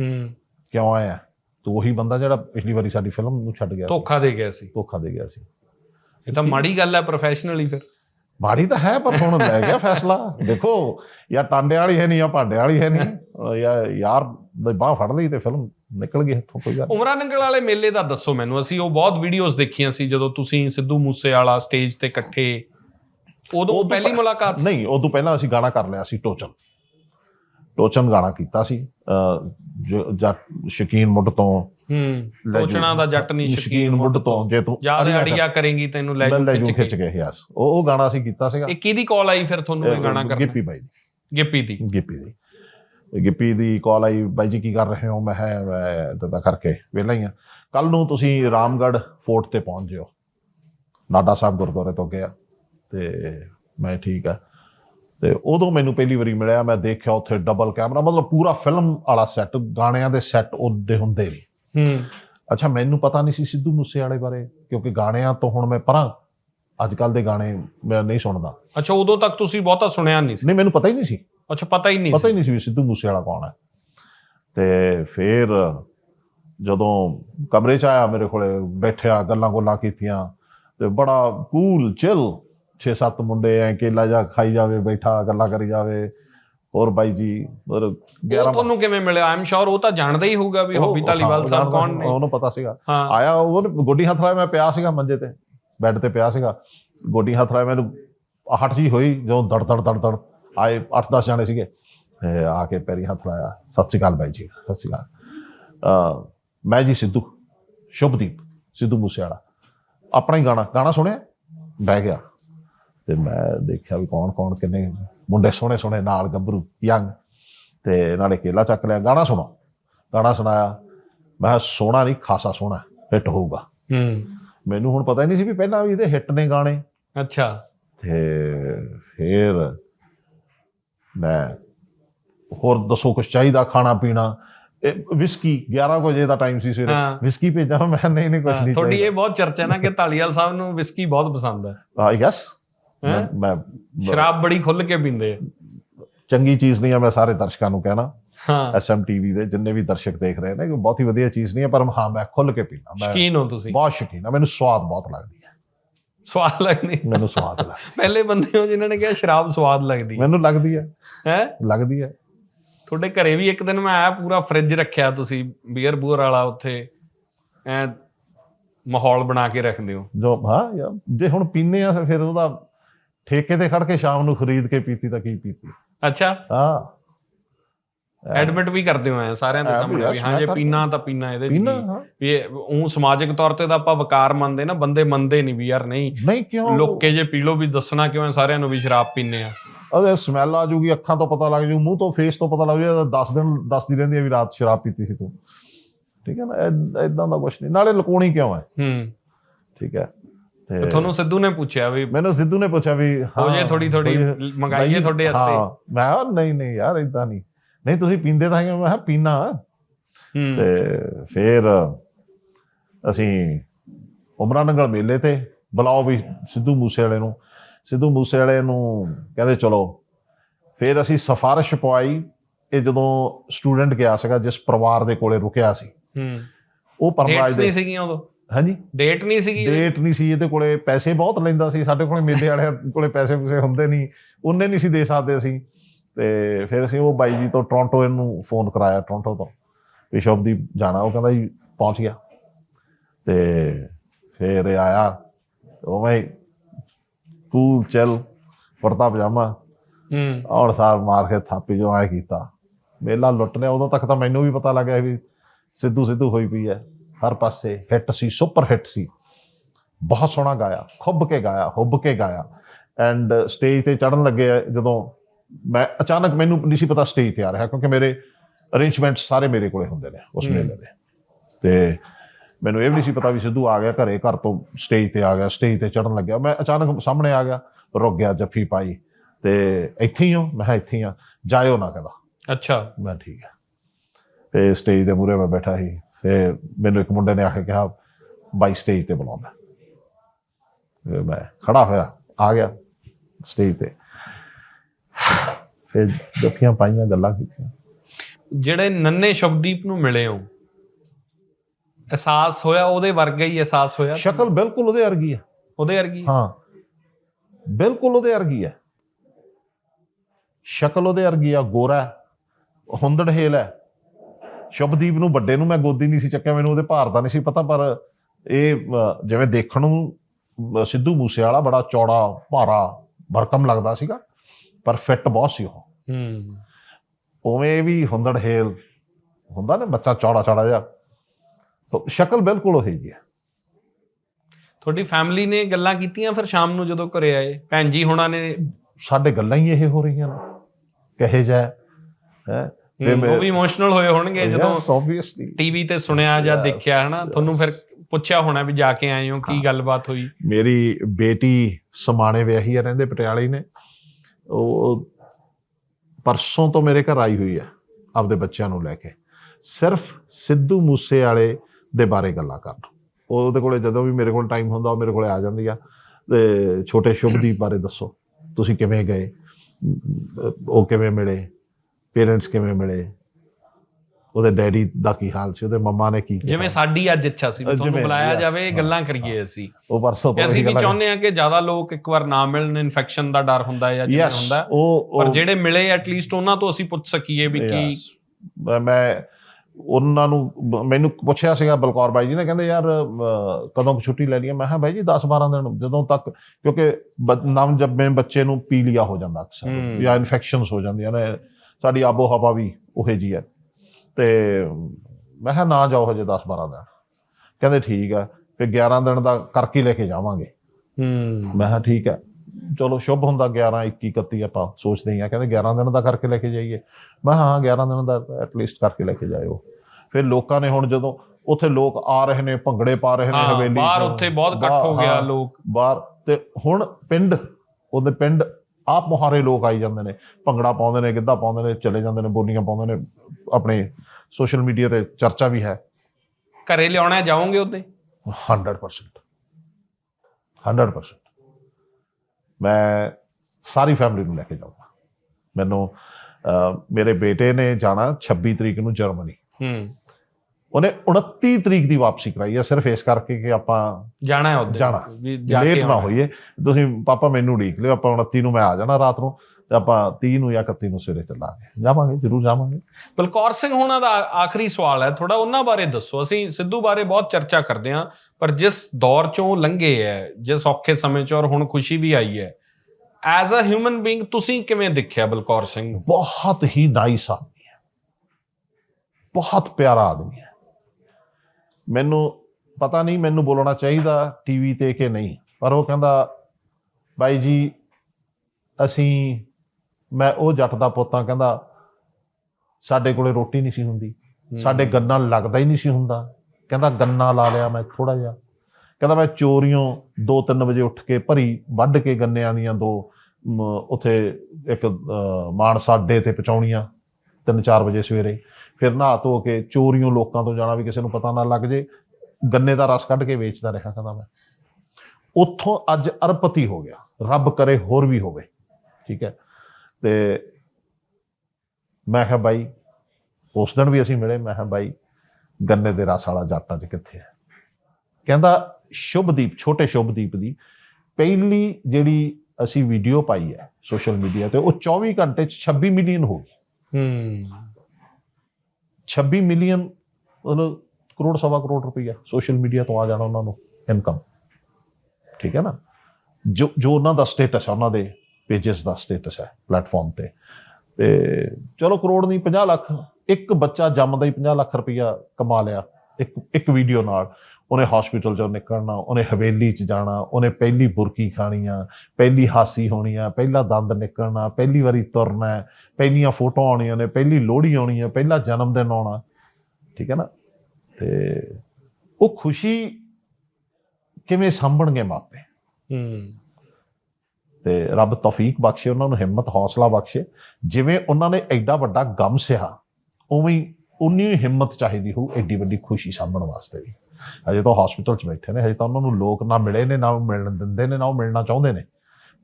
ਹੂੰ। ਕਿਉਂ ਆਇਆ? ਤੂੰ ਉਹੀ ਬੰਦਾ ਜਿਹੜਾ ਪਿਛਲੀ ਵਾਰੀ ਸਾਡੀ ਫਿਲਮ ਨੂੰ ਛੱਡ ਗਿਆ ਧੋਖਾ ਦੇ ਗਿਆ ਸੀ। ਧੋਖਾ ਦੇ ਗਿਆ ਸੀ। ਇਹ ਤਾਂ ਮਾੜੀ ਗੱਲ ਹੈ ਪ੍ਰੋਫੈਸ਼ਨਲੀ ਫਿਰ। ਮਾੜੀ ਤਾਂ ਹੈ ਪਰ ਹੁਣ ਲੈ ਗਿਆ ਫੈਸਲਾ। ਦੇਖੋ ਜਾਂ ਟਾਂਡੇ ਵਾਲੀ ਹੈ ਨਹੀਂ ਜਾਂ ਭਾਂਡੇ ਵਾਲੀ ਹੈ ਨਹੀਂ। ਜਾਂ ਯਾਰ ਦੀ ਬਾਹ ਫੜ ਲਈ ਤੇ ਫਿਲਮ ਨਿਕਲ ਗਈ ਇੱਥੋਂ ਕੋਈ ਗੱਲ ਉਮਰਾਂ ਨੰਗਲ ਵਾਲੇ ਮੇਲੇ ਦਾ ਦੱਸੋ ਮੈਨੂੰ। ਅਸੀਂ ਉਹ ਬਹੁਤ ਵੀਡੀਓਜ਼ ਦੇਖੀਆਂ ਸੀ ਜਦੋਂ ਤੁਸੀਂ ਸਿੱਧੂ ਮੂਸੇ ਵਾਲਾ ਸਟੇਜ ਤੇ ਇਕੱਠੇ ਉਦੋਂ ਪਹਿਲੀ ਮੁਲਾਕਾਤ ਨਹੀਂ ਉਦੋਂ ਪਹਿਲਾਂ ਅਸੀਂ ਗਾਣਾ ਕਰ ਲਿਆ ਸੀ ਟੋਚਨ। ਟੋਚਨ ਗਾਣਾ ਕੀਤਾ ਸੀ। ਜੱਟ ਸ਼ਕੀਨ ਮੁੱਢ ਤੋਂ ਹੂੰ। ਟੋਚਣਾ ਦਾ ਜੱਟ ਨਹੀਂ ਸ਼ਕੀਨ ਮੁੱਢ ਤੋਂ ਜੇ ਤੂੰ ਯਾਦ ਅੜੀਆਂ ਕਰੇਂਗੀ ਤੈਨੂੰ ਲੈ ਜੂ ਖਿੱਚ ਕੇ। ਯਸ ਉਹ ਉਹ ਗਾਣਾ ਅਸੀਂ ਕੀਤਾ ਸੀਗਾ। ਇਹ ਕਿਹਦੀ ਕਾਲ ਆਈ ਫਿਰ ਤੁਹਾਨੂੰ ਇਹ ਗਾਣਾ ਕਰਨਾ? ਗਿੱਪੀ ਬਾਈ ਦੀ। ਗਿੱਪੀ ਦੀ। ਗਿੱਪੀ ਦੀ। ਗਿੱਪੀ ਦੀ ਕਾਲ ਆਈ ਬਾਈ ਜੀ ਕੀ ਕਰ ਰਹੇ ਹੋ? ਮੈਂ ਕਿਹਾ ਮੈਂ ਏਦਾਂ ਦਾ ਕਰਕੇ ਵਿਹਲਾ ਹੀ ਆ ਕੱਲ ਨੂੰ ਤੁਸੀਂ ਰਾਮਗੜ੍ਹ ਫੋਰਟ ਤੇ ਪਹੁੰਚ ਜਿਓ। ਨਾਡਾ ਸਾਹਿਬ ਗੁਰਦੁਆਰੇ ਤੋਂ ਗਿਆ ਤੇ ਮੈਂ ਠੀਕ ਆ। ਤੇ ਉਦੋਂ ਮੈਨੂੰ ਪਹਿਲੀ ਵਾਰੀ ਮਿਲਿਆ ਮੈਂ ਦੇਖਿਆ ਉੱਥੇ ਡਬਲ ਕੈਮਰਾ ਮਤਲਬ ਪੂਰਾ ਫਿਲਮ ਵਾਲਾ ਸੈੱਟ ਗਾਣਿਆਂ ਦੇ ਸੈੱਟ ਉਹਦੇ ਹੁੰਦੇ ਨੇ। ਹੂੰ। ਅੱਛਾ ਮੈਨੂੰ ਪਤਾ ਨਹੀਂ ਸੀ ਸਿੱਧੂ ਮੂਸੇਵਾਲੇ ਬਾਰੇ ਕਿਉਂਕਿ ਗਾਣਿਆਂ ਤੋਂ ਹੁਣ ਮੈਂ ਪਰਾਂ ਅੱਜ ਕੱਲ ਦੇ ਗਾਣੇ ਮੈਂ ਨਹੀਂ ਸੁਣਦਾ। ਅੱਛਾ ਉਦੋਂ ਤੱਕ ਤੁਸੀਂ ਬਹੁਤਾ ਸੁਣਿਆ ਨਹੀਂ ਸੀ? ਨਹੀਂ ਮੈਨੂੰ ਪਤਾ ਹੀ ਨਹੀਂ ਸੀ। ਅੱਛਾ ਪਤਾ ਹੀ ਨਹੀਂ ਪਤਾ ਸੀ। ਹੀ ਨਹੀਂ ਸੀ ਵੀ ਸਿੱਧੂ ਮੂਸੇਵਾਲਾ ਕੌਣ ਹੈ। ਤੇ ਫਿਰ ਜਦੋਂ ਕਮਰੇ 'ਚ ਆਇਆ ਮੇਰੇ ਕੋਲੇ ਬੈਠਿਆ ਗੱਲਾਂ ਗੁੱਲਾਂ ਕੀਤੀਆਂ ਤੇ ਬੜਾ ਕੂਲ ਚਿਲ 6-7 ਮੁੰਡੇ ਐ ਕੇਲਾ ਜਾ ਖਾਈ ਜਾਵੇ ਬੈਠਾ ਗੱਲਾਂ ਕਰੀ ਜਾਵੇ। ਹੋਰ ਬਾਈ ਜੀ ਉਹ 11 ਤੁਹਾਨੂੰ ਕਿਵੇਂ ਮਿਲਿਆ? ਆਮ ਸ਼ੋਰ ਉਹ ਤਾਂ ਜਾਣਦਾ ਹੀ ਹੋਊਗਾ ਵੀ ਉਹ- ਹੌਬੀ ਧਾਲੀਵਾਲ ਹਾਂ, ਸਾਹਿਬ ਕੌਣ ਨੇ। ਉਹਨੂੰ ਪਤਾ ਸੀਗਾ। ਆਇਆ ਉਹ ਗੋਡੀ ਹੱਥ ਲਾਇਆ ਮੈਂ ਪਿਆ ਸੀਗਾ ਮੰਜੇ ਤੇ ਬੈੱਡ ਤੇ ਪਿਆ ਸੀਗਾ। ਗੋਡੀ ਹੱਥ ਲਾਇਆ ਮੈਨੂੰ ਹੱਟ ਜੀ ਹੋਈ ਜਦੋਂ ਦੜ ਦੜ ਦੜ ਦੜ ਆਏ 8-10 ਜਾਣੇ ਸੀਗੇ। ਆ ਕੇ ਪੈਰੀ ਹੱਥ ਲਾਇਆ। ਸਤਿ ਸ਼੍ਰੀ ਅਕਾਲ ਬਾਈ ਜੀ ਸਤਿ ਸ਼੍ਰੀ ਅਕਾਲ। ਮੈਂ ਜੀ ਸਿੱਧੂ ਸ਼ੁਭਦੀਪ ਸਿੱਧੂ ਮੂਸੇਵਾਲਾ। ਆਪਣਾ ਹੀ ਗਾਣਾ ਗਾਣਾ ਸੁਣਿਆ? ਬਹਿ ਗਿਆ। ਤੇ ਮੈਂ ਦੇਖਿਆ ਵੀ ਕੌਣ ਕੌਣ ਕਿੰਨੇ ਮੁੰਡੇ ਸੋਹਣੇ ਸੋਹਣੇ ਨਾਲ ਗੱਭਰੂ ਯੰਗ ਤੇ ਨਾਲੇ ਕੇਲਾ ਚੱਕ ਲਿਆ ਗਾਣਾ ਸੁਣਾ ਗਾਣਾ ਸੁਣਾਇਆ ਮੈਂ ਸੋਹਣਾ ਨਹੀਂ ਖਾਸਾ ਸੋਹਣਾ ਹਿੱਟ ਹੋਊਗਾ। ਹੂੰ। ਮੈਨੂੰ ਹੁਣ ਪਤਾ ਹੀ ਨਹੀਂ ਸੀ ਵੀ ਪਹਿਲਾਂ ਵੀ ਇਹਦੇ ਹਿੱਟ ਨੇ ਗਾਣੇ। ਅੱਛਾ। ਤੇ ਫਿਰ ਮੈਂ ਹੋਰ ਦੱਸੋ ਕੁਝ ਚਾਹੀਦਾ ਖਾਣਾ ਪੀਣਾ? ਵਿਸਕੀ 11 ਕੁ ਵਜੇ ਦਾ ਟਾਈਮ ਸੀ ਸਵੇਰੇ। ਵਿਸਕੀ ਭੇਜਾਂ ਮੈਂ ਨਹੀਂ ਨਹੀਂ ਕੁਝ ਨਹੀਂ ਤੁਹਾਡੀ ਇਹ ਬਹੁਤ ਚਰਚਾ ਨਾ ਕਿ ਢਾਲੀਵਾਲ ਸਾਹਿਬ ਨੂੰ ਵਿਸਕੀ ਬਹੁਤ ਪਸੰਦ ਹੈ। ਆਈ ਗੈਸ ਹੈਂ? ਮੈਂ ਸ਼ਰਾਬ ਬੜੀ ਖੁੱਲ ਕੇ ਪੀਂਦੇ ਆ। ਚੰਗੀ ਚੀਜ਼ ਨਹੀਂ ਆ ਮੈਂ ਸਾਰੇ ਦਰਸ਼ਕਾਂ ਨੂੰ ਕਹਿਣਾ। ਹਾਂ। ਐਸਐਮ ਟੀਵੀ ਦੇ ਜਿੰਨੇ ਵੀ ਦਰਸ਼ਕ ਦੇਖ ਰਹੇ ਨੇ ਕਿ ਬਹੁਤ ਹੀ ਵਧੀਆ ਚੀਜ਼ ਨਹੀਂ ਹੈ ਪਰ ਹਾਂ ਮੈਂ ਖੁੱਲ ਕੇ ਪੀਣਾ ਮੈਂ ਸ਼ਕੀਨ ਹੋ ਤੁਸੀਂ। ਬਹੁਤ ਸ਼ੌਕੀਨ ਆ ਮੈਨੂੰ ਸਵਾਦ ਬਹੁਤ ਲੱਗਦੀ ਹੈ ਸਵਾਦ ਲੱਗਦੀ ਮੈਨੂੰ ਸਵਾਦ ਲੱਗਦੀ ਪਹਿਲੇ ਬੰਦੇ ਹੋ ਜਿਨ੍ਹਾਂ ਨੇ ਕਿਹਾ ਸ਼ਰਾਬ ਸਵਾਦ ਲੱਗਦੀ ਮੈਨੂੰ ਲੱਗਦੀ ਹੈ ਹੈ? ਲੱਗਦੀ ਹੈ ਤੁਹਾਡੇ ਘਰੇ ਵੀ ਇੱਕ ਦਿਨ ਮੈਂ ਆਇਆ ਪੂਰਾ ਫ੍ਰਿਜ ਰੱਖਿਆ ਤੁਸੀਂ ਬੀਅਰ ਬੂਅਰ ਵਾਲਾ ਉੱਥੇ। ਐ ਮਾਹੌਲ ਬਣਾ ਕੇ ਰੱਖਦੇ ਹੋ। ਜੋ ਹਾਂ ਜੇ ਹੁਣ ਪੀਨੇ ਆ ਫਿਰ ਉਹਦਾ ਠੇਕੇ ਤੇ ਖੜ ਕੇ ਸ਼ਾਮ ਨੂੰ ਖਰੀਦ ਕੇ ਪੀਤੀ ਤਾਂ ਕੀ ਪੀਤੀ? ਅੱਛਾ। ਹਾਂ। ਐਡਮਿਟ ਵੀ ਕਰਦੇ ਹੋ ਐ ਸਾਰਿਆਂ ਦੇ ਵੀ ਸਾਹਮਣੇ ਵੀ ਯਾਰ, ਹਾਂ ਜੇ। ਪੀਣਾ ਤਾਂ ਪੀਣਾ ਇਹਦੇ ਚ ਪੀਣਾ ਵੀ ਹਾਂ। ਵੀ ਉਹ ਸਮਾਜਿਕ ਤੌਰ ਤੇ ਤਾਂ ਆਪਾਂ ਵਕਾਰ ਮੰਨਦੇ ਨਾ ਬੰਦੇ ਮੰਨਦੇ ਨਹੀਂ ਵੀ ਯਾਰ ਨਹੀਂ। ਨਹੀਂ ਕਿਉਂ? ਲੋਕੇ ਜੇ ਪੀ ਲੋ ਵੀ ਦੱਸਣਾ ਕਿਉਂ ਸਾਰਿਆਂ ਨੂੰ ਵੀ ਸ਼ਰਾਬ ਪੀਂਦੇ ਆ। ਉਹਦੇ ਸਮੈਲ ਆ ਜੂਗੀ ਅੱਖਾਂ ਤੋਂ ਪਤਾ ਲੱਗ ਜੂ ਮੂੰਹ ਤੋਂ ਫੇਸ ਤੋਂ ਪਤਾ ਲੱਗ ਜੂ 10 ਦਿਨ ਦੱਸਦੀ ਰਹਿੰਦੀ ਹੈ ਵੀ ਰਾਤ ਸ਼ਰਾਬ ਪੀਤੀ ਸੀ ਤੂੰ। ਠੀਕ ਹੈ ਨਾ? ਇਦਾਂ ਦਾ ਕੁਛ ਨਹੀਂ। ਨਾਲੇ ਲਕੋਣੀ ਕਿਉਂ ਹੈ? ਹੂੰ। ਠੀਕ ਹੈ। ਤੇ ਤੁਹਾਨੂੰ ਸਿੱਧੂ ਨੇ ਪੁੱਛਿਆ ਵੀ ਮੈਨੂੰ ਸਿੱਧੂ ਨੇ ਪੁੱਛਿਆ ਵੀ ਹੋ ਜੇ ਥੋੜੀ ਥੋੜੀ ਮੰਗਾਈਏ ਤੁਹਾਡੇ ਵਾਸਤੇ? ਹਾਂ, ਮੈਂ ਕਿਹਾ ਨਹੀਂ ਨਹੀਂ ਯਾਰ ਇਦਾਂ ਨਹੀਂ। ਨਹੀਂ ਤੁਸੀਂ ਪੀਂਦੇ ਤਾਂ ਮੈਂ ਕਿਹਾ ਪੀਣਾ ਹੂੰ। ਤੇ ਫਿਰ ਅਸੀਂ ਉਮਰਾ ਨੰਗਲ ਮੇਲੇ ਤੇ ਬੁਲਾਓ ਵੀ ਸਿੱਧੂ ਮੂਸੇ ਵਾਲੇ ਨੂੰ। ਸਿੱਧੂ ਮੂਸੇ ਵਾਲੇ ਨੂੰ ਕਹਿੰਦੇ ਚਲੋ। ਫਿਰ ਅਸੀਂ ਸਫਾਰਿਸ਼ ਪਵਾਈ ਇਹ ਜਦੋਂ ਸਟੂਡੈਂਟ ਗਿਆ ਸੀਗਾ ਜਿਸ ਪਰਿਵਾਰ ਦੇ ਕੋਲੇ ਰੁਕਿਆ ਸੀ। ਹੂੰ। ਉਹ ਪਰਮਾਜ ਦੇ ਸੀਗੀਆਂ ਉਦੋਂ? ਹਾਂਜੀ? ਡੇਟ ਨਹੀਂ ਸੀਗੀ ਡੇਟ ਨਹੀਂ ਸੀ ਇਹਦੇ ਕੋਲੇ ਪੈਸੇ ਬਹੁਤ ਲੈਂਦਾ ਸੀ ਸਾਡੇ ਕੋਲੇ ਮੇਲੇ ਵਾਲਿਆਂ ਕੋਲੇ ਪੈਸੇ ਪੂਸੇ ਹੁੰਦੇ ਨਹੀਂ ਉਹਨੇ ਨਹੀਂ ਸੀ ਦੇ ਸਕਦੇ ਅਸੀਂ। ਤੇ ਫਿਰ ਅਸੀਂ ਉਹ ਬਾਈ ਜੀ ਤੋਂ ਟੋਰਾਂਟੋ ਇਹਨੂੰ ਫੋਨ ਕਰਾਇਆ ਟੋਰਾਂਟੋ ਤੋਂ। ਵੀ ਸ਼ੁਭਦੀਪ ਜਾਣਾ ਉਹ ਕਹਿੰਦਾ ਜੀ ਪਹੁੰਚ ਗਿਆ। ਤੇ ਫਿਰ ਇਹ ਆਇਆ ਉਹ ਮੈਂ ਕੂਲ ਚੱਲ ਕੁੜਤਾ ਪਜਾਮਾ। ਹੂੰ। ਔਰ ਸਾਰ ਮਾਰ ਕੇ ਥਾਪੀ ਜੋ ਆਏ ਕੀਤਾ। ਮੇਲਾ ਲੁੱਟ ਲਿਆ ਉਦੋਂ ਤੱਕ ਤਾਂ ਮੈਨੂੰ ਵੀ ਪਤਾ ਲੱਗਿਆ ਵੀ ਸਿੱਧੂ ਸਿੱਧੂ ਹੋਈ ਪਈ ਹੈ। ਹਰ ਪਾਸੇ ਹਿੱਟ ਸੀ ਸੁਪਰ ਹਿੱਟ ਸੀ। ਬਹੁਤ ਸੋਹਣਾ ਗਾਇਆ ਖੁੱਬ ਕੇ ਗਾਇਆ ਹੁੱਬ ਕੇ ਗਾਇਆ। ਐਂਡ ਸਟੇਜ ਤੇ ਚੜਨ ਲੱਗੇ ਜਦੋਂ ਮੈਂ ਅਚਾਨਕ ਮੈਨੂੰ ਨਹੀਂ ਸੀ ਪਤਾ ਸਟੇਜ ਤੇ ਆ ਰਿਹਾ ਕਿਉਂਕਿ ਮੇਰੇ ਅਰੇਂਜਮੈਂਟ ਸਾਰੇ ਮੇਰੇ ਕੋਲੇ ਹੁੰਦੇ ਨੇ ਉਸ। ਮੇਲੇ ਦੇ। ਤੇ ਮੈਨੂੰ ਇਹ ਵੀ ਨਹੀਂ ਸੀ ਪਤਾ ਵੀ ਸਿੱਧੂ ਆ ਗਿਆ ਘਰੇ ਘਰ ਤੋਂ ਸਟੇਜ ਤੇ ਆ ਗਿਆ ਸਟੇਜ ਤੇ ਚੜਨ ਲੱਗਿਆ। ਮੈਂ ਅਚਾਨਕ ਸਾਹਮਣੇ ਆ ਗਿਆ ਰੁਕ ਗਿਆ ਜੱਫੀ ਪਾਈ। ਤੇ ਇੱਥੇ ਹੀ ਹਾਂ ਮੈਂ ਇੱਥੇ ਹੀ ਹਾਂ ਜਾਇਓ ਨਾ ਕਹਦਾ ਅੱਛਾ। ਮੈਂ ਠੀਕ ਹੈ ਤੇ ਸਟੇਜ ਦੇ ਮੂਹਰੇ ਮੈਂ ਬੈਠਾ ਸੀ। ਤੇ ਮੈਨੂੰ ਇੱਕ ਮੁੰਡੇ ਨੇ ਆ ਕੇ ਕਿਹਾ ਬਾਈ ਸਟੇਜ ਤੇ ਬੁਲਾਉਂਦਾ। ਮੈਂ ਖੜਾ ਹੋਇਆ ਆ ਗਿਆ ਸਟੇਜ ਤੇ। ਫਿਰ ਜੱਫੀਆਂ ਪਾਈਆਂ ਗੱਲਾਂ ਕੀਤੀਆਂ। ਜਿਹੜੇ ਨੰਨੇ ਸ਼ਬਦੀਪ ਨੂੰ ਮਿਲੇ ਹੋ ਅਹਿਸਾਸ ਹੋਇਆ ਉਹਦੇ ਵਰਗਾ ਹੀ ਅਹਿਸਾਸ ਹੋਇਆ? ਸ਼ਕਲ ਬਿਲਕੁਲ ਉਹਦੇ ਵਰਗੀ ਹੈ ਉਹਦੇ ਵਰਗੀ? ਹਾਂ। ਬਿਲਕੁਲ ਉਹਦੇ ਵਰਗੀ ਹੈ ਸ਼ਕਲ ਉਹਦੇ ਵਰਗੀ ਆ ਗੋਰਾ ਹੁੰਦੜ ਹੇਲ ਹੈ ਸ਼ੁਭਦੀਪ ਨੂੰ ਵੱਡੇ ਨੂੰ ਮੈਂ ਗੋਦੀ ਨਹੀਂ ਸੀ ਚੱਕਿਆ ਮੈਨੂੰ ਉਹਦੇ ਭਾਰ ਦਾ ਨਹੀਂ ਸੀ ਪਤਾ ਪਰ ਇਹ ਜਿਵੇਂ ਦੇਖਣ ਨੂੰ ਸਿੱਧੂ ਮੂਸੇ ਵਾਲਾ ਬੜਾ ਚੌੜਾ ਭਾਰਾ ਭਰਕਮ ਲੱਗਦਾ ਸੀਗਾ ਪਰ ਫਿੱਟ ਬਹੁਤ ਸੀ ਉਹ। ਹੂੰ। ਉਵੇਂ ਵੀ ਹੁੰਦੜ ਹੇਲ ਹੁੰਦਾ ਨਾ ਬੱਚਾ ਚੌੜਾ ਚੌੜਾ ਜਿਹਾ ਸ਼ਕਲ ਬਿਲਕੁਲ ਉਹੀ ਜੀ ਹੈ। ਤੁਹਾਡੀ ਫੈਮਿਲੀ ਨੇ ਗੱਲਾਂ ਕੀਤੀਆਂ ਫਿਰ ਸ਼ਾਮ ਨੂੰ ਜਦੋਂ ਘਰੇ ਆਏ? ਭੈਣ ਜੀ ਹੁਣਾਂ ਨੇ ਸਾਡੇ ਗੱਲਾਂ ਹੀ ਇਹ ਹੋ ਰਹੀਆਂ ਨੇ ਕਹੇ ਜਾ ਹੂੰ, ਉਹ ਵੀ ਇਮੋਸ਼ਨਲ ਹੋਏ ਹੋਣਗੇ ਜਦੋਂ ਆਬਵੀਅਸਲੀ ਟੀਵੀ ਤੇ ਸੁਣਿਆ ਜਾਂ ਦੇਖਿਆ ਹਨਾ? ਤੁਹਾਨੂੰ ਫਿਰ ਪੁੱਛਿਆ ਹੋਣਾ ਵੀ ਜਾ ਕੇ ਆਏ ਹੋ ਕੀ। ਗੱਲਬਾਤ ਹੋਈ? ਮੇਰੀ ਬੇਟੀ ਸਮਾਣੇ ਵਿਆਹੀ ਹੈ ਰਹਿੰਦੇ ਪਟਿਆਲੇ ਨੇ। ਉਹ ਪਰਸੋਂ ਤੋਂ ਮੇਰੇ ਘਰ ਆਈ ਹੋਈ ਹੈ ਆਪਦੇ ਬੱਚਿਆਂ ਨੂੰ ਲੈ ਕੇ। ਸਿਰਫ ਸਿੱਧੂ ਮੂਸੇ ਵਾਲੇ ਦੇ ਬਾਰੇ ਗੱਲਾਂ ਕਰਨ। ਉਹ ਉਹਦੇ ਕੋਲੇ ਜਦੋਂ ਵੀ ਮੇਰੇ ਕੋਲ ਟਾਈਮ ਹੁੰਦਾ ਉਹ ਮੇਰੇ ਕੋਲੇ ਆ ਜਾਂਦੀ ਆ। ਤੇ ਛੋਟੇ ਸ਼ੁਭਦੀਪ ਬਾਰੇ ਦੱਸੋ ਤੁਸੀਂ ਕਿਵੇਂ ਗਏ? ਉਹ ਕਿਵੇਂ ਮਿਲੇ? ਪੇਰੈਂਟਸ ਕਿਵੇਂ ਮਿਲੇ? ਉਹਦੇ ਡੈਡੀ ਦਾ ਕੀ ਹਾਲ ਸੀ? ਉਹਦੇ ਮੰਮਾ ਨੇ ਕੀ ਜਿਵੇਂ ਸਾਡੀ ਅੱਜ ਇੱਛਾ ਸੀ ਤੁਹਾਨੂੰ ਬੁਲਾਇਆ ਜਾਵੇ ਹਾਂ, ਗੱਲਾਂ ਕਰੀਏ ਅਸੀਂ। ਉਹ ਪਰਸੋਂ ਅਸੀਂ ਵੀ ਚਾਹੁੰਦੇ ਹਾਂ ਕਿ ਜ਼ਿਆਦਾ ਲੋਕ ਇੱਕ ਵਾਰ ਨਾ ਮਿਲਣ ਇਨਫੈਕਸ਼ਨ ਦਾ ਡਰ ਹੁੰਦਾ ਹੈ ਜਾਂ ਜਿਵੇਂ ਹੁੰਦਾ ਹੈ। ਉਹ ਪਰ ਜਿਹੜੇ ਮਿਲੇ ਐਟਲੀਸਟ ਉਹਨਾਂ ਤੋਂ ਅਸੀਂ ਪੁੱਛ ਸਕੀਏ ਵੀ ਕੀ. ਮੈਂ- ਉਹਨਾਂ ਨੂੰ ਮੈਨੂੰ ਪੁੱਛਿਆ ਸੀਗਾ ਬਲਕੌਰ ਬਾਈ ਜੀ ਨੇ ਕਹਿੰਦੇ ਯਾਰ ਕਦੋਂ ਛੁੱਟੀ ਲੈ ਲਈਏ ਮੈਂ ਕਿਹਾ ਬਾਈ ਜੀ 10 12 ਦਿਨ ਜਦੋਂ ਤੱਕ ਕਿਉਂਕਿ ਨਵ ਜੰਮੇ ਬੱਚੇ ਨੂੰ ਪੀਲੀਆ ਹੋ ਜਾਂਦਾ ਅਕਸਰ ਹੂੰ। ਜਾਂ ਇਨਫੈਕਸ਼ਨਸ ਹੋ ਜਾਂਦੀਆਂ ਨੇ। ਸਾਡੀ ਆਬੋ ਹਵਾ ਵੀ ਉਹੇ ਜੀ ਹੈ। ਤੇ ਮੈਂ ਕਿਹਾ ਨਾ ਜਾਓ ਹਜੇ 10 12 ਦਿਨ। ਕਹਿੰਦੇ ਠੀਕ ਹੈ ਫਿਰ 11 ਦਿਨ ਦਾ ਕਰਕੇ ਲੈ ਕੇ ਜਾਵਾਂਗੇ। ਹੂੰ। ਮੈਂ ਕਿਹਾ ਠੀਕ ਹੈ ਚਲੋ ਸ਼ੁਭ ਹੁੰਦਾ 11 21 31 ਆਪਾਂ ਸੋਚਦੇ ਹਾਂ ਕਹਿੰਦੇ 11 ਦਿਨ ਦਾ ਕਰਕੇ ਲੈ ਕੇ ਜਾਈਏ। ਮੈਂ ਕਿਹਾ ਹਾਂ 11 ਦਿਨ ਦਾ ਐਟਲੀਸਟ ਕਰਕੇ ਲੈ ਕੇ ਜਾਇਓ। ਫਿਰ ਲੋਕਾਂ ਨੇ ਹੁਣ ਜਦੋਂ ਉੱਥੇ ਲੋਕ ਆ ਰਹੇ ਨੇ ਭੰਗੜੇ ਪਾ ਰਹੇ ਨੇ ਹਵੇਲੀ ਬਾਹਰ ਉੱਥੇ ਬਹੁਤ ਇਕੱਠ ਹੋ ਗਿਆ ਲੋਕ। ਬਾਹਰ ਤੇ ਹੁਣ ਪਿੰਡ ਉਹਦੇ ਪਿੰਡ ਆਪ ਮੁਹਾਰੇ ਲੋਕ ਆਈ ਜਾਂਦੇ ਨੇ ਭੰਗੜਾ ਪਾਉਂਦੇ ਨੇ ਗਿੱਧਾ ਪਾਉਂਦੇ ਨੇ ਚਲੇ ਜਾਂਦੇ ਨੇ ਬੋਲੀਆਂ ਪਾਉਂਦੇ ਨੇ ਆਪਣੇ ਸੋਸ਼ਲ ਮੀਡੀਆ ਤੇ ਚਰਚਾ ਵੀ ਹੈ। ਘਰੇ ਲਿਆਉਣਾ ਜਾਓਗੇ ਉਹਦੇ 100% 100% ਮੈਂ ਸਾਰੀ ਫੈਮਿਲੀ ਨੂੰ ਲੈ ਕੇ ਜਾਊਂਗਾ। ਮੈਨੂੰ ਮੇਰੇ ਬੇਟੇ ਨੇ ਜਾਣਾ 26 ਤਰੀਕ ਨੂੰ ਜਰਮਨੀ। ਹੂੰ। ਉਹਨੇ 29 ਤਰੀਕ ਦੀ ਵਾਪਸੀ ਕਰਾਈ ਹੈ ਸਿਰਫ ਇਸ ਕਰਕੇ ਕਿ ਆਪਾਂ ਜਾਣਾ ਹੈ ਉਹਦੇ ਜਾਣਾ। ਵੀ ਜਾ ਕੇ ਲੇਟ ਨਾ। ਹੋਈਏ। ਤੁਸੀਂ ਪਾਪਾ ਮੈਨੂੰ ਉਡੀਕ ਲਿਓ ਆਪਾਂ 29 ਨੂੰ ਮੈਂ ਆ ਜਾਣਾ ਰਾਤ ਨੂੰ ਤੇ ਆਪਾਂ 30 ਨੂੰ ਜਾਂ 31 ਨੂੰ ਸਵੇਰੇ ਚੱਲਾਂਗੇ। ਜਾਵਾਂਗੇ ਜ਼ਰੂਰ ਜਾਵਾਂਗੇ। ਬਲਕੌਰ ਸਿੰਘ ਹੋਣਾ ਦਾ ਆਖਰੀ ਸਵਾਲ ਹੈ ਥੋੜਾ ਉਹਨਾਂ ਬਾਰੇ ਦੱਸੋ। ਅਸੀਂ ਸਿੱਧੂ ਬਾਰੇ ਬਹੁਤ ਚਰਚਾ ਕਰਦੇ ਹਾਂ ਪਰ ਜਿਸ ਦੌਰ ਚੋਂ ਲੰਘੇ ਹੈ ਜਿਸ ਔਖੇ ਸਮੇਂ ਚ ਔਰ ਹੁਣ ਖੁਸ਼ੀ ਵੀ ਆਈ ਹੈ ਐਜ਼ ਅ ਹਿਊਮਨ ਬੀਇੰਗ ਤੁਸੀਂ ਕਿਵੇਂ ਦੇਖਿਆ ਬਲਕੌਰ ਸਿੰਘ? ਨੂੰ ਬਹੁਤ ਹੀ ਨਾਈਸ ਆਦਮੀ ਹੈ। ਬਹੁਤ ਪਿਆਰਾ ਆਦਮੀ ਹੈ। ਮੈਨੂੰ ਪਤਾ ਨਹੀਂ ਮੈਨੂੰ ਬੋਲਣਾ ਚਾਹੀਦਾ ਟੀਵੀ ਤੇ ਕਿ ਨਹੀਂ। ਪਰ ਉਹ ਕਹਿੰਦਾ ਬਾਈ ਜੀ ਅਸੀਂ ਮੈਂ ਉਹ ਜੱਟ ਦਾ ਪੁੱਤਾਂ ਕਹਿੰਦਾ ਸਾਡੇ ਕੋਲੇ ਰੋਟੀ ਨਹੀਂ ਸੀ ਹੁੰਦੀ। ਸਾਡੇ ਗੰਨਾ ਲੱਗਦਾ ਹੀ ਨਹੀਂ ਸੀ ਹੁੰਦਾ। ਕਹਿੰਦਾ ਗੰਨਾ ਲਾ ਲਿਆ ਮੈਂ ਥੋੜਾ ਜਿਹਾ। ਕਹਿੰਦਾ ਮੈਂ ਚੋਰੀਆਂ 2-3 ਵਜੇ ਉੱਠ ਕੇ ਭਰੀ ਵੱਢ ਕੇ ਗੰਨਿਆਂ ਦੀਆਂ ਦੋ ਉੱਥੇ ਇੱਕ ਮਾਨਸਾ ਅੱਡੇ ਤੇ ਪਹੁੰਚਾਉਣੀਆਂ 3-4 ਵਜੇ ਸਵੇਰੇ। ਫਿਰ ਨਹਾ ਧੋ ਕੇ ਚੋਰੀਆਂ ਲੋਕਾਂ ਤੋਂ ਜਾਣਾ ਵੀ ਕਿਸੇ ਨੂੰ ਪਤਾ ਨਾ ਲੱਗ ਜੇ, ਗੰਨੇ ਦਾ ਰਸ ਕੱਢ ਕੇ ਵੇਚਦਾ ਰਿਹਾ ਕਹਿੰਦਾ ਮੈਂ। ਉੱਥੋਂ ਅੱਜ ਅਰਬਪਤੀ ਹੋ ਗਿਆ, ਰੱਬ ਕਰੇ ਹੋਰ ਵੀ ਹੋਵੇ, ਠੀਕ ਹੈ। ਤੇ ਮੈਂ ਕਿਹਾ ਬਾਈ, ਉਸ ਦਿਨ ਵੀ ਅਸੀਂ ਮਿਲੇ, ਮੈਂ ਕਿਹਾ ਬਾਈ, ਗੰਨੇ ਦੇ ਰਸ ਵਾਲਾ ਜੱਟ ਚ ਕਿੱਥੇ ਹੈ? ਕਹਿੰਦਾ ਸ਼ੁਭਦੀਪ ਛੋਟੇ ਸ਼ੁਭਦੀਪ ਦੀ ਪਹਿਲੀ ਜਿਹੜੀ ਅਸੀਂ ਵੀਡੀਓ ਪਾਈ ਹੈ ਸੋਸ਼ਲ ਮੀਡੀਆ ਤੇ, ਉਹ 24 ਘੰਟੇ ਚ 26 ਮਿਲੀਅਨ ਹੋ ਗਈ। ਹੂੰ। 26 ਮਿਲੀਅਨ ਮਤਲਬ ਕਰੋੜ, ਸਵਾ ਕਰੋੜ ਰੁਪਈਆ ਸੋਸ਼ਲ ਮੀਡੀਆ ਤੋਂ ਆ ਜਾਣਾ ਉਹਨਾਂ ਨੂੰ ਇਨਕਮ ਠੀਕ ਹੈ ਨਾ? ਜੋ ਜੋ ਉਹਨਾਂ ਦਾ ਸਟੇਟਸ ਹੈ ਉਹਨਾਂ ਦੇ ਪੇजेस ਦਾ ਸਟੇਟਸ ਹੈ ਪਲੇਟਫਾਰਮ ਤੇ। ਤੇ ਚਲੋ ਕਰੋੜ ਨਹੀਂ 50 ਲੱਖ। ਇੱਕ ਬੱਚਾ ਜੰਮਦਾ ਹੀ 50 ਲੱਖ ਰੁਪਈਆ ਕਮਾ ਲਿਆ ਇੱਕ ਇੱਕ ਵੀਡੀਓ ਨਾਲ। ਉਹਨੇ ਹਸਪੀਟਲ ਚੋਂ ਨਿਕਲਣਾ ਉਹਨੇ ਹਵੇਲੀ 'ਚ ਜਾਣਾ ਉਹਨੇ ਪਹਿਲੀ ਬੁਰਕੀ ਖਾਣੀ ਆ ਪਹਿਲੀ ਹਾਸੀ ਹੋਣੀ ਆ ਪਹਿਲਾ ਦੰਦ ਨਿਕਲਣਾ ਪਹਿਲੀ ਵਾਰੀ ਤੁਰਨਾ ਪਹਿਲੀਆਂ ਫੋਟੋਆਂ ਆਉਣੀਆਂ ਨੇ ਪਹਿਲੀ ਲੋਹੜੀ ਆਉਣੀ ਹੈ ਪਹਿਲਾ ਜਨਮ ਦਿਨ ਆਉਣਾ। ਠੀਕ ਹੈ ਨਾ? ਤੇ ਉਹ ਖੁਸ਼ੀ ਕਿਵੇਂ ਸਾਂਭਣਗੇ ਮਾਪੇ? ਹੂੰ। ਤੇ ਰੱਬ ਤੌਫੀਕ ਬਖਸ਼ੇ ਉਹਨਾਂ ਨੂੰ ਹਿੰਮਤ ਹੌਸਲਾ ਬਖਸ਼ੇ। ਜਿਵੇਂ ਉਹਨਾਂ ਨੇ ਐਡਾ ਵੱਡਾ ਗਮ ਸਿਆ ਉਵੇਂ ਹੀ ਉਨੀ ਹਿੰਮਤ ਚਾਹੀਦੀ ਹੋਊ ਐਡੀ ਵੱਡੀ ਖੁਸ਼ੀ ਸਾਂਭਣ ਵਾਸਤੇ ਵੀ। ਅਜੇ ਤਾਂ ਹਸਪੀਟਲ 'ਚ ਬੈਠੇ ਨੇ ਹਜੇ ਤਾਂ ਉਹਨਾਂ ਨੂੰ ਲੋਕ ਨਾ ਮਿਲੇ ਨੇ ਨਾ ਮਿਲਣ ਦਿੰਦੇ ਨੇ ਨਾ ਉਹ ਮਿਲਣਾ ਚਾਹੁੰਦੇ ਨੇ।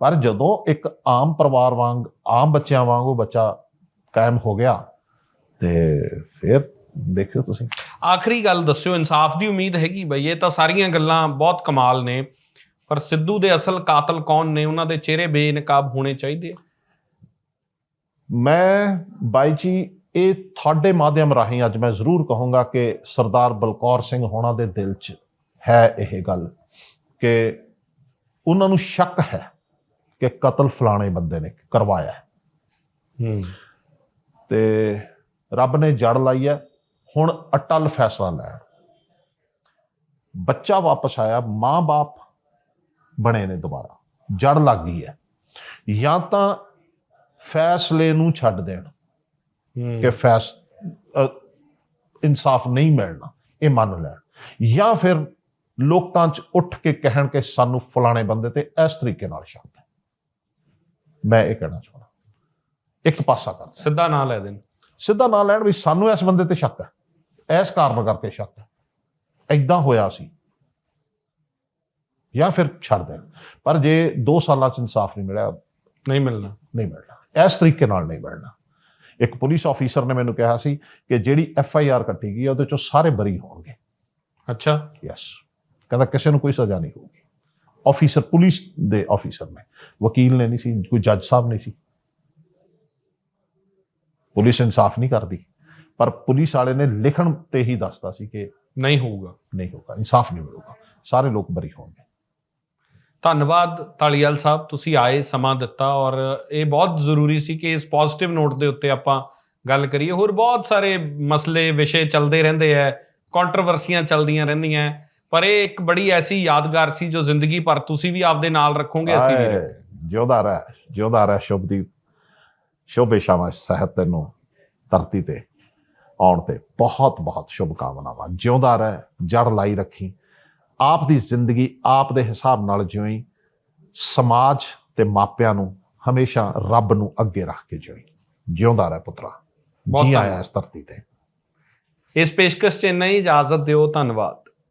ਪਰ ਜਦੋਂ ਇੱਕ ਆਮ ਪਰਿਵਾਰ ਵਾਂਗ ਆਮ ਬੱਚਿਆਂ ਵਾਂਗ ਉਹ ਬੱਚਾ ਕਾਇਮ ਹੋ ਗਿਆ ਤੇ ਫਿਰ ਦੇਖਿਓ ਤੁਸੀਂ। ਆਖਰੀ ਗੱਲ ਦੱਸਿਓ ਇਨਸਾਫ ਦੀ ਉਮੀਦ ਹੈਗੀ ਬਈ ਇਹ ਤਾਂ ਸਾਰੀਆਂ ਗੱਲਾਂ ਬਹੁਤ ਕਮਾਲ ਨੇ ਪਰ ਸਿੱਧੂ ਦੇ ਅਸਲ ਕਾਤਲ ਕੌਣ ਨੇ? ਉਹਨਾਂ ਦੇ ਚਿਹਰੇ ਬੇਨਕਾਬ ਹੋਣੇ ਚਾਹੀਦੇ। ਮੈਂ ਬਾਈ ਜੀ ਇਹ ਤੁਹਾਡੇ ਮਾਧਿਅਮ ਰਾਹੀਂ ਅੱਜ ਮੈਂ ਜ਼ਰੂਰ ਕਹੂੰਗਾ ਕਿ ਸਰਦਾਰ ਬਲਕੌਰ ਸਿੰਘ ਹੋਣਾ ਦੇ ਦਿਲ 'ਚ ਹੈ ਇਹ ਗੱਲ ਕਿ ਉਹਨਾਂ ਨੂੰ ਸ਼ੱਕ ਹੈ ਕਿ ਕਤਲ ਫਲਾਣੇ ਬੰਦੇ ਨੇ ਕਰਵਾਇਆ ਹੈ। ਹੂੰ। ਤੇ ਰੱਬ ਨੇ ਜੜ ਲਾਈ ਹੈ ਹੁਣ ਅਟਲ ਫੈਸਲਾ ਲੈਣ। ਬੱਚਾ ਵਾਪਸ ਆਇਆ ਮਾਂ-ਬਾਪ ਬਣੇ ਨੇ ਦੁਬਾਰਾ। ਜੜ ਲੱਗ ਗਈ ਹੈ। ਜਾਂ ਤਾਂ ਫੈਸਲੇ ਨੂੰ ਛੱਡ ਦੇਣ। ਕਿ ਫੈਸ ਇਨਸਾਫ ਨਹੀਂ ਮਿਲਣਾ ਇਹ ਮੰਨ ਲੈਣ। ਜਾਂ ਫਿਰ ਲੋਕਾਂ 'ਚ ਉੱਠ ਕੇ ਕਹਿਣ ਕਿ ਸਾਨੂੰ ਫਲਾਣੇ ਬੰਦੇ ਤੇ ਇਸ ਤਰੀਕੇ ਨਾਲ ਸ਼ੱਕ ਹੈ। ਮੈਂ ਇਹ ਕਹਿਣਾ ਚਾਹੁੰਦਾ। ਇੱਕ ਪਾਸਾ ਕਰ। ਸਿੱਧਾ ਨਾਂ ਲੈ ਦੇਣ। ਸਿੱਧਾ ਨਾਂ ਲੈਣ ਵੀ ਸਾਨੂੰ ਇਸ ਬੰਦੇ ਤੇ ਸ਼ੱਕ ਹੈ। ਇਸ ਕਾਰਨ ਕਰਕੇ ਸ਼ੱਕ ਹੈ। ਐਦਾਂ ਹੋਇਆ ਸੀ। ਜਾਂ ਫਿਰ ਛੱਡ ਦੇਣ। ਪਰ ਜੇ 2 ਸਾਲਾਂ 'ਚ ਇਨਸਾਫ ਨਹੀਂ ਮਿਲਿਆ ਨਹੀਂ ਮਿਲਣਾ। ਨਹੀਂ ਮਿਲਣਾ। ਇਸ ਤਰੀਕੇ ਨਾਲ ਨਹੀਂ ਮਿਲਣਾ। ਇੱਕ ਪੁਲਿਸ ਆਫੀਸਰ ਨੇ ਮੈਨੂੰ ਕਿਹਾ ਸੀ ਕਿ ਜਿਹੜੀ ਐਫ ਆਈ ਆਰ ਕੱਟੀ ਗਈ ਉਹਦੇ ਚੋਂ ਸਾਰੇ ਬਰੀ ਹੋਣਗੇ। ਅੱਛਾ। ਯੈਸ ਕਹਿੰਦਾ ਕਿਸੇ ਨੂੰ ਕੋਈ ਸਜ਼ਾ ਨਹੀਂ ਹੋਊਗੀ। ਆਫੀਸਰ ਪੁਲਿਸ ਦੇ ਆਫੀਸਰ ਨੇ। ਵਕੀਲ ਨੇ ਨਹੀਂ ਸੀ ਕੋਈ ਜੱਜ ਸਾਹਿਬ ਨਹੀਂ ਸੀ। ਪੁਲਿਸ ਇਨਸਾਫ ਨਹੀਂ ਕਰਦੀ। ਪਰ ਪੁਲਿਸ ਵਾਲੇ ਨੇ ਲਿਖਣ ਤੇ ਹੀ ਦੱਸਦਾ ਸੀ ਕਿ ਨਹੀਂ ਹੋਊਗਾ। ਨਹੀਂ ਹੋਊਗਾ ਇਨਸਾਫ ਨਹੀਂ ਮਿਲੂਗਾ। ਸਾਰੇ ਲੋਕ ਬਰੀ ਹੋਣਗੇ। ਧੰਨਵਾਦ ਤਾਲੀਵਾਲ ਸਾਹਿਬ ਤੁਸੀਂ ਆਏ ਸਮਾਂ ਦਿੱਤਾ ਔਰ ਇਹ ਬਹੁਤ ਜ਼ਰੂਰੀ ਸੀ ਕਿ ਇਸ ਪੋਜ਼ਿਟਿਵ ਨੋਟ ਦੇ ਉੱਤੇ ਆਪਾਂ ਗੱਲ ਕਰੀਏ। ਹੋਰ ਬਹੁਤ ਸਾਰੇ ਮਸਲੇ ਵਿਸ਼ੇ ਚੱਲਦੇ ਰਹਿੰਦੇ ਐ ਕੰਟਰੋਵਰਸੀਆਂ ਚੱਲਦੀਆਂ ਰਹਿੰਦੀਆਂ ਪਰ ਇਹ ਇੱਕ ਬੜੀ ਐਸੀ ਯਾਦਗਾਰ ਸੀ ਜੋ ਜ਼ਿੰਦਗੀ ਭਰ ਤੁਸੀਂ ਵੀ ਆਪਦੇ ਨਾਲ ਰੱਖੋਗੇ ਅਸੀਂ ਵੀ ਜਿਉਂਦਾ ਰਹਿ ਸ਼ੁਭਦੀਪ ਸ਼ੁਭ ਸ਼ਾਮਾਸ਼ ਸਹਿਤ ਤੈਨੂੰ ਧਰਤੀ ਤੇ ਆਉਣ ਤੇ ਬਹੁਤ ਬਹੁਤ ਸ਼ੁਭ ਕਾਮਨਾਵਾਂ ਜਿਉਂਦਾ ਰਹਿ ਜੜ ਲਾਈ ਰੱਖੀ ਆਪ ਦੀ ਜ਼ਿੰਦਗੀ ਆਪ ਦੇ ਹਿਸਾਬ ਨਾਲ ਜਿਉਈ ਸਮਾਜ ਤੇ ਮਾਪਿਆਂ ਨੂੰ ਹਮੇਸ਼ਾ ਰੱਬ ਨੂੰ ਅੱਗੇ ਰੱਖ ਕੇ ਜਿਉਈ। ਜਿਉਂਦਾ ਰਹਿ ਪੁੱਤਰਾ ਬਹੁਤ ਜੀ। ਆਇਆ ਇਸ ਧਰਤੀ ਤੇ। ਇਸ ਪੇਸ਼ਕਸ਼ 'ਚ ਇੰਨਾ ਹੀ ਇਜਾਜ਼ਤ ਦਿਓ ਧੰਨਵਾਦ।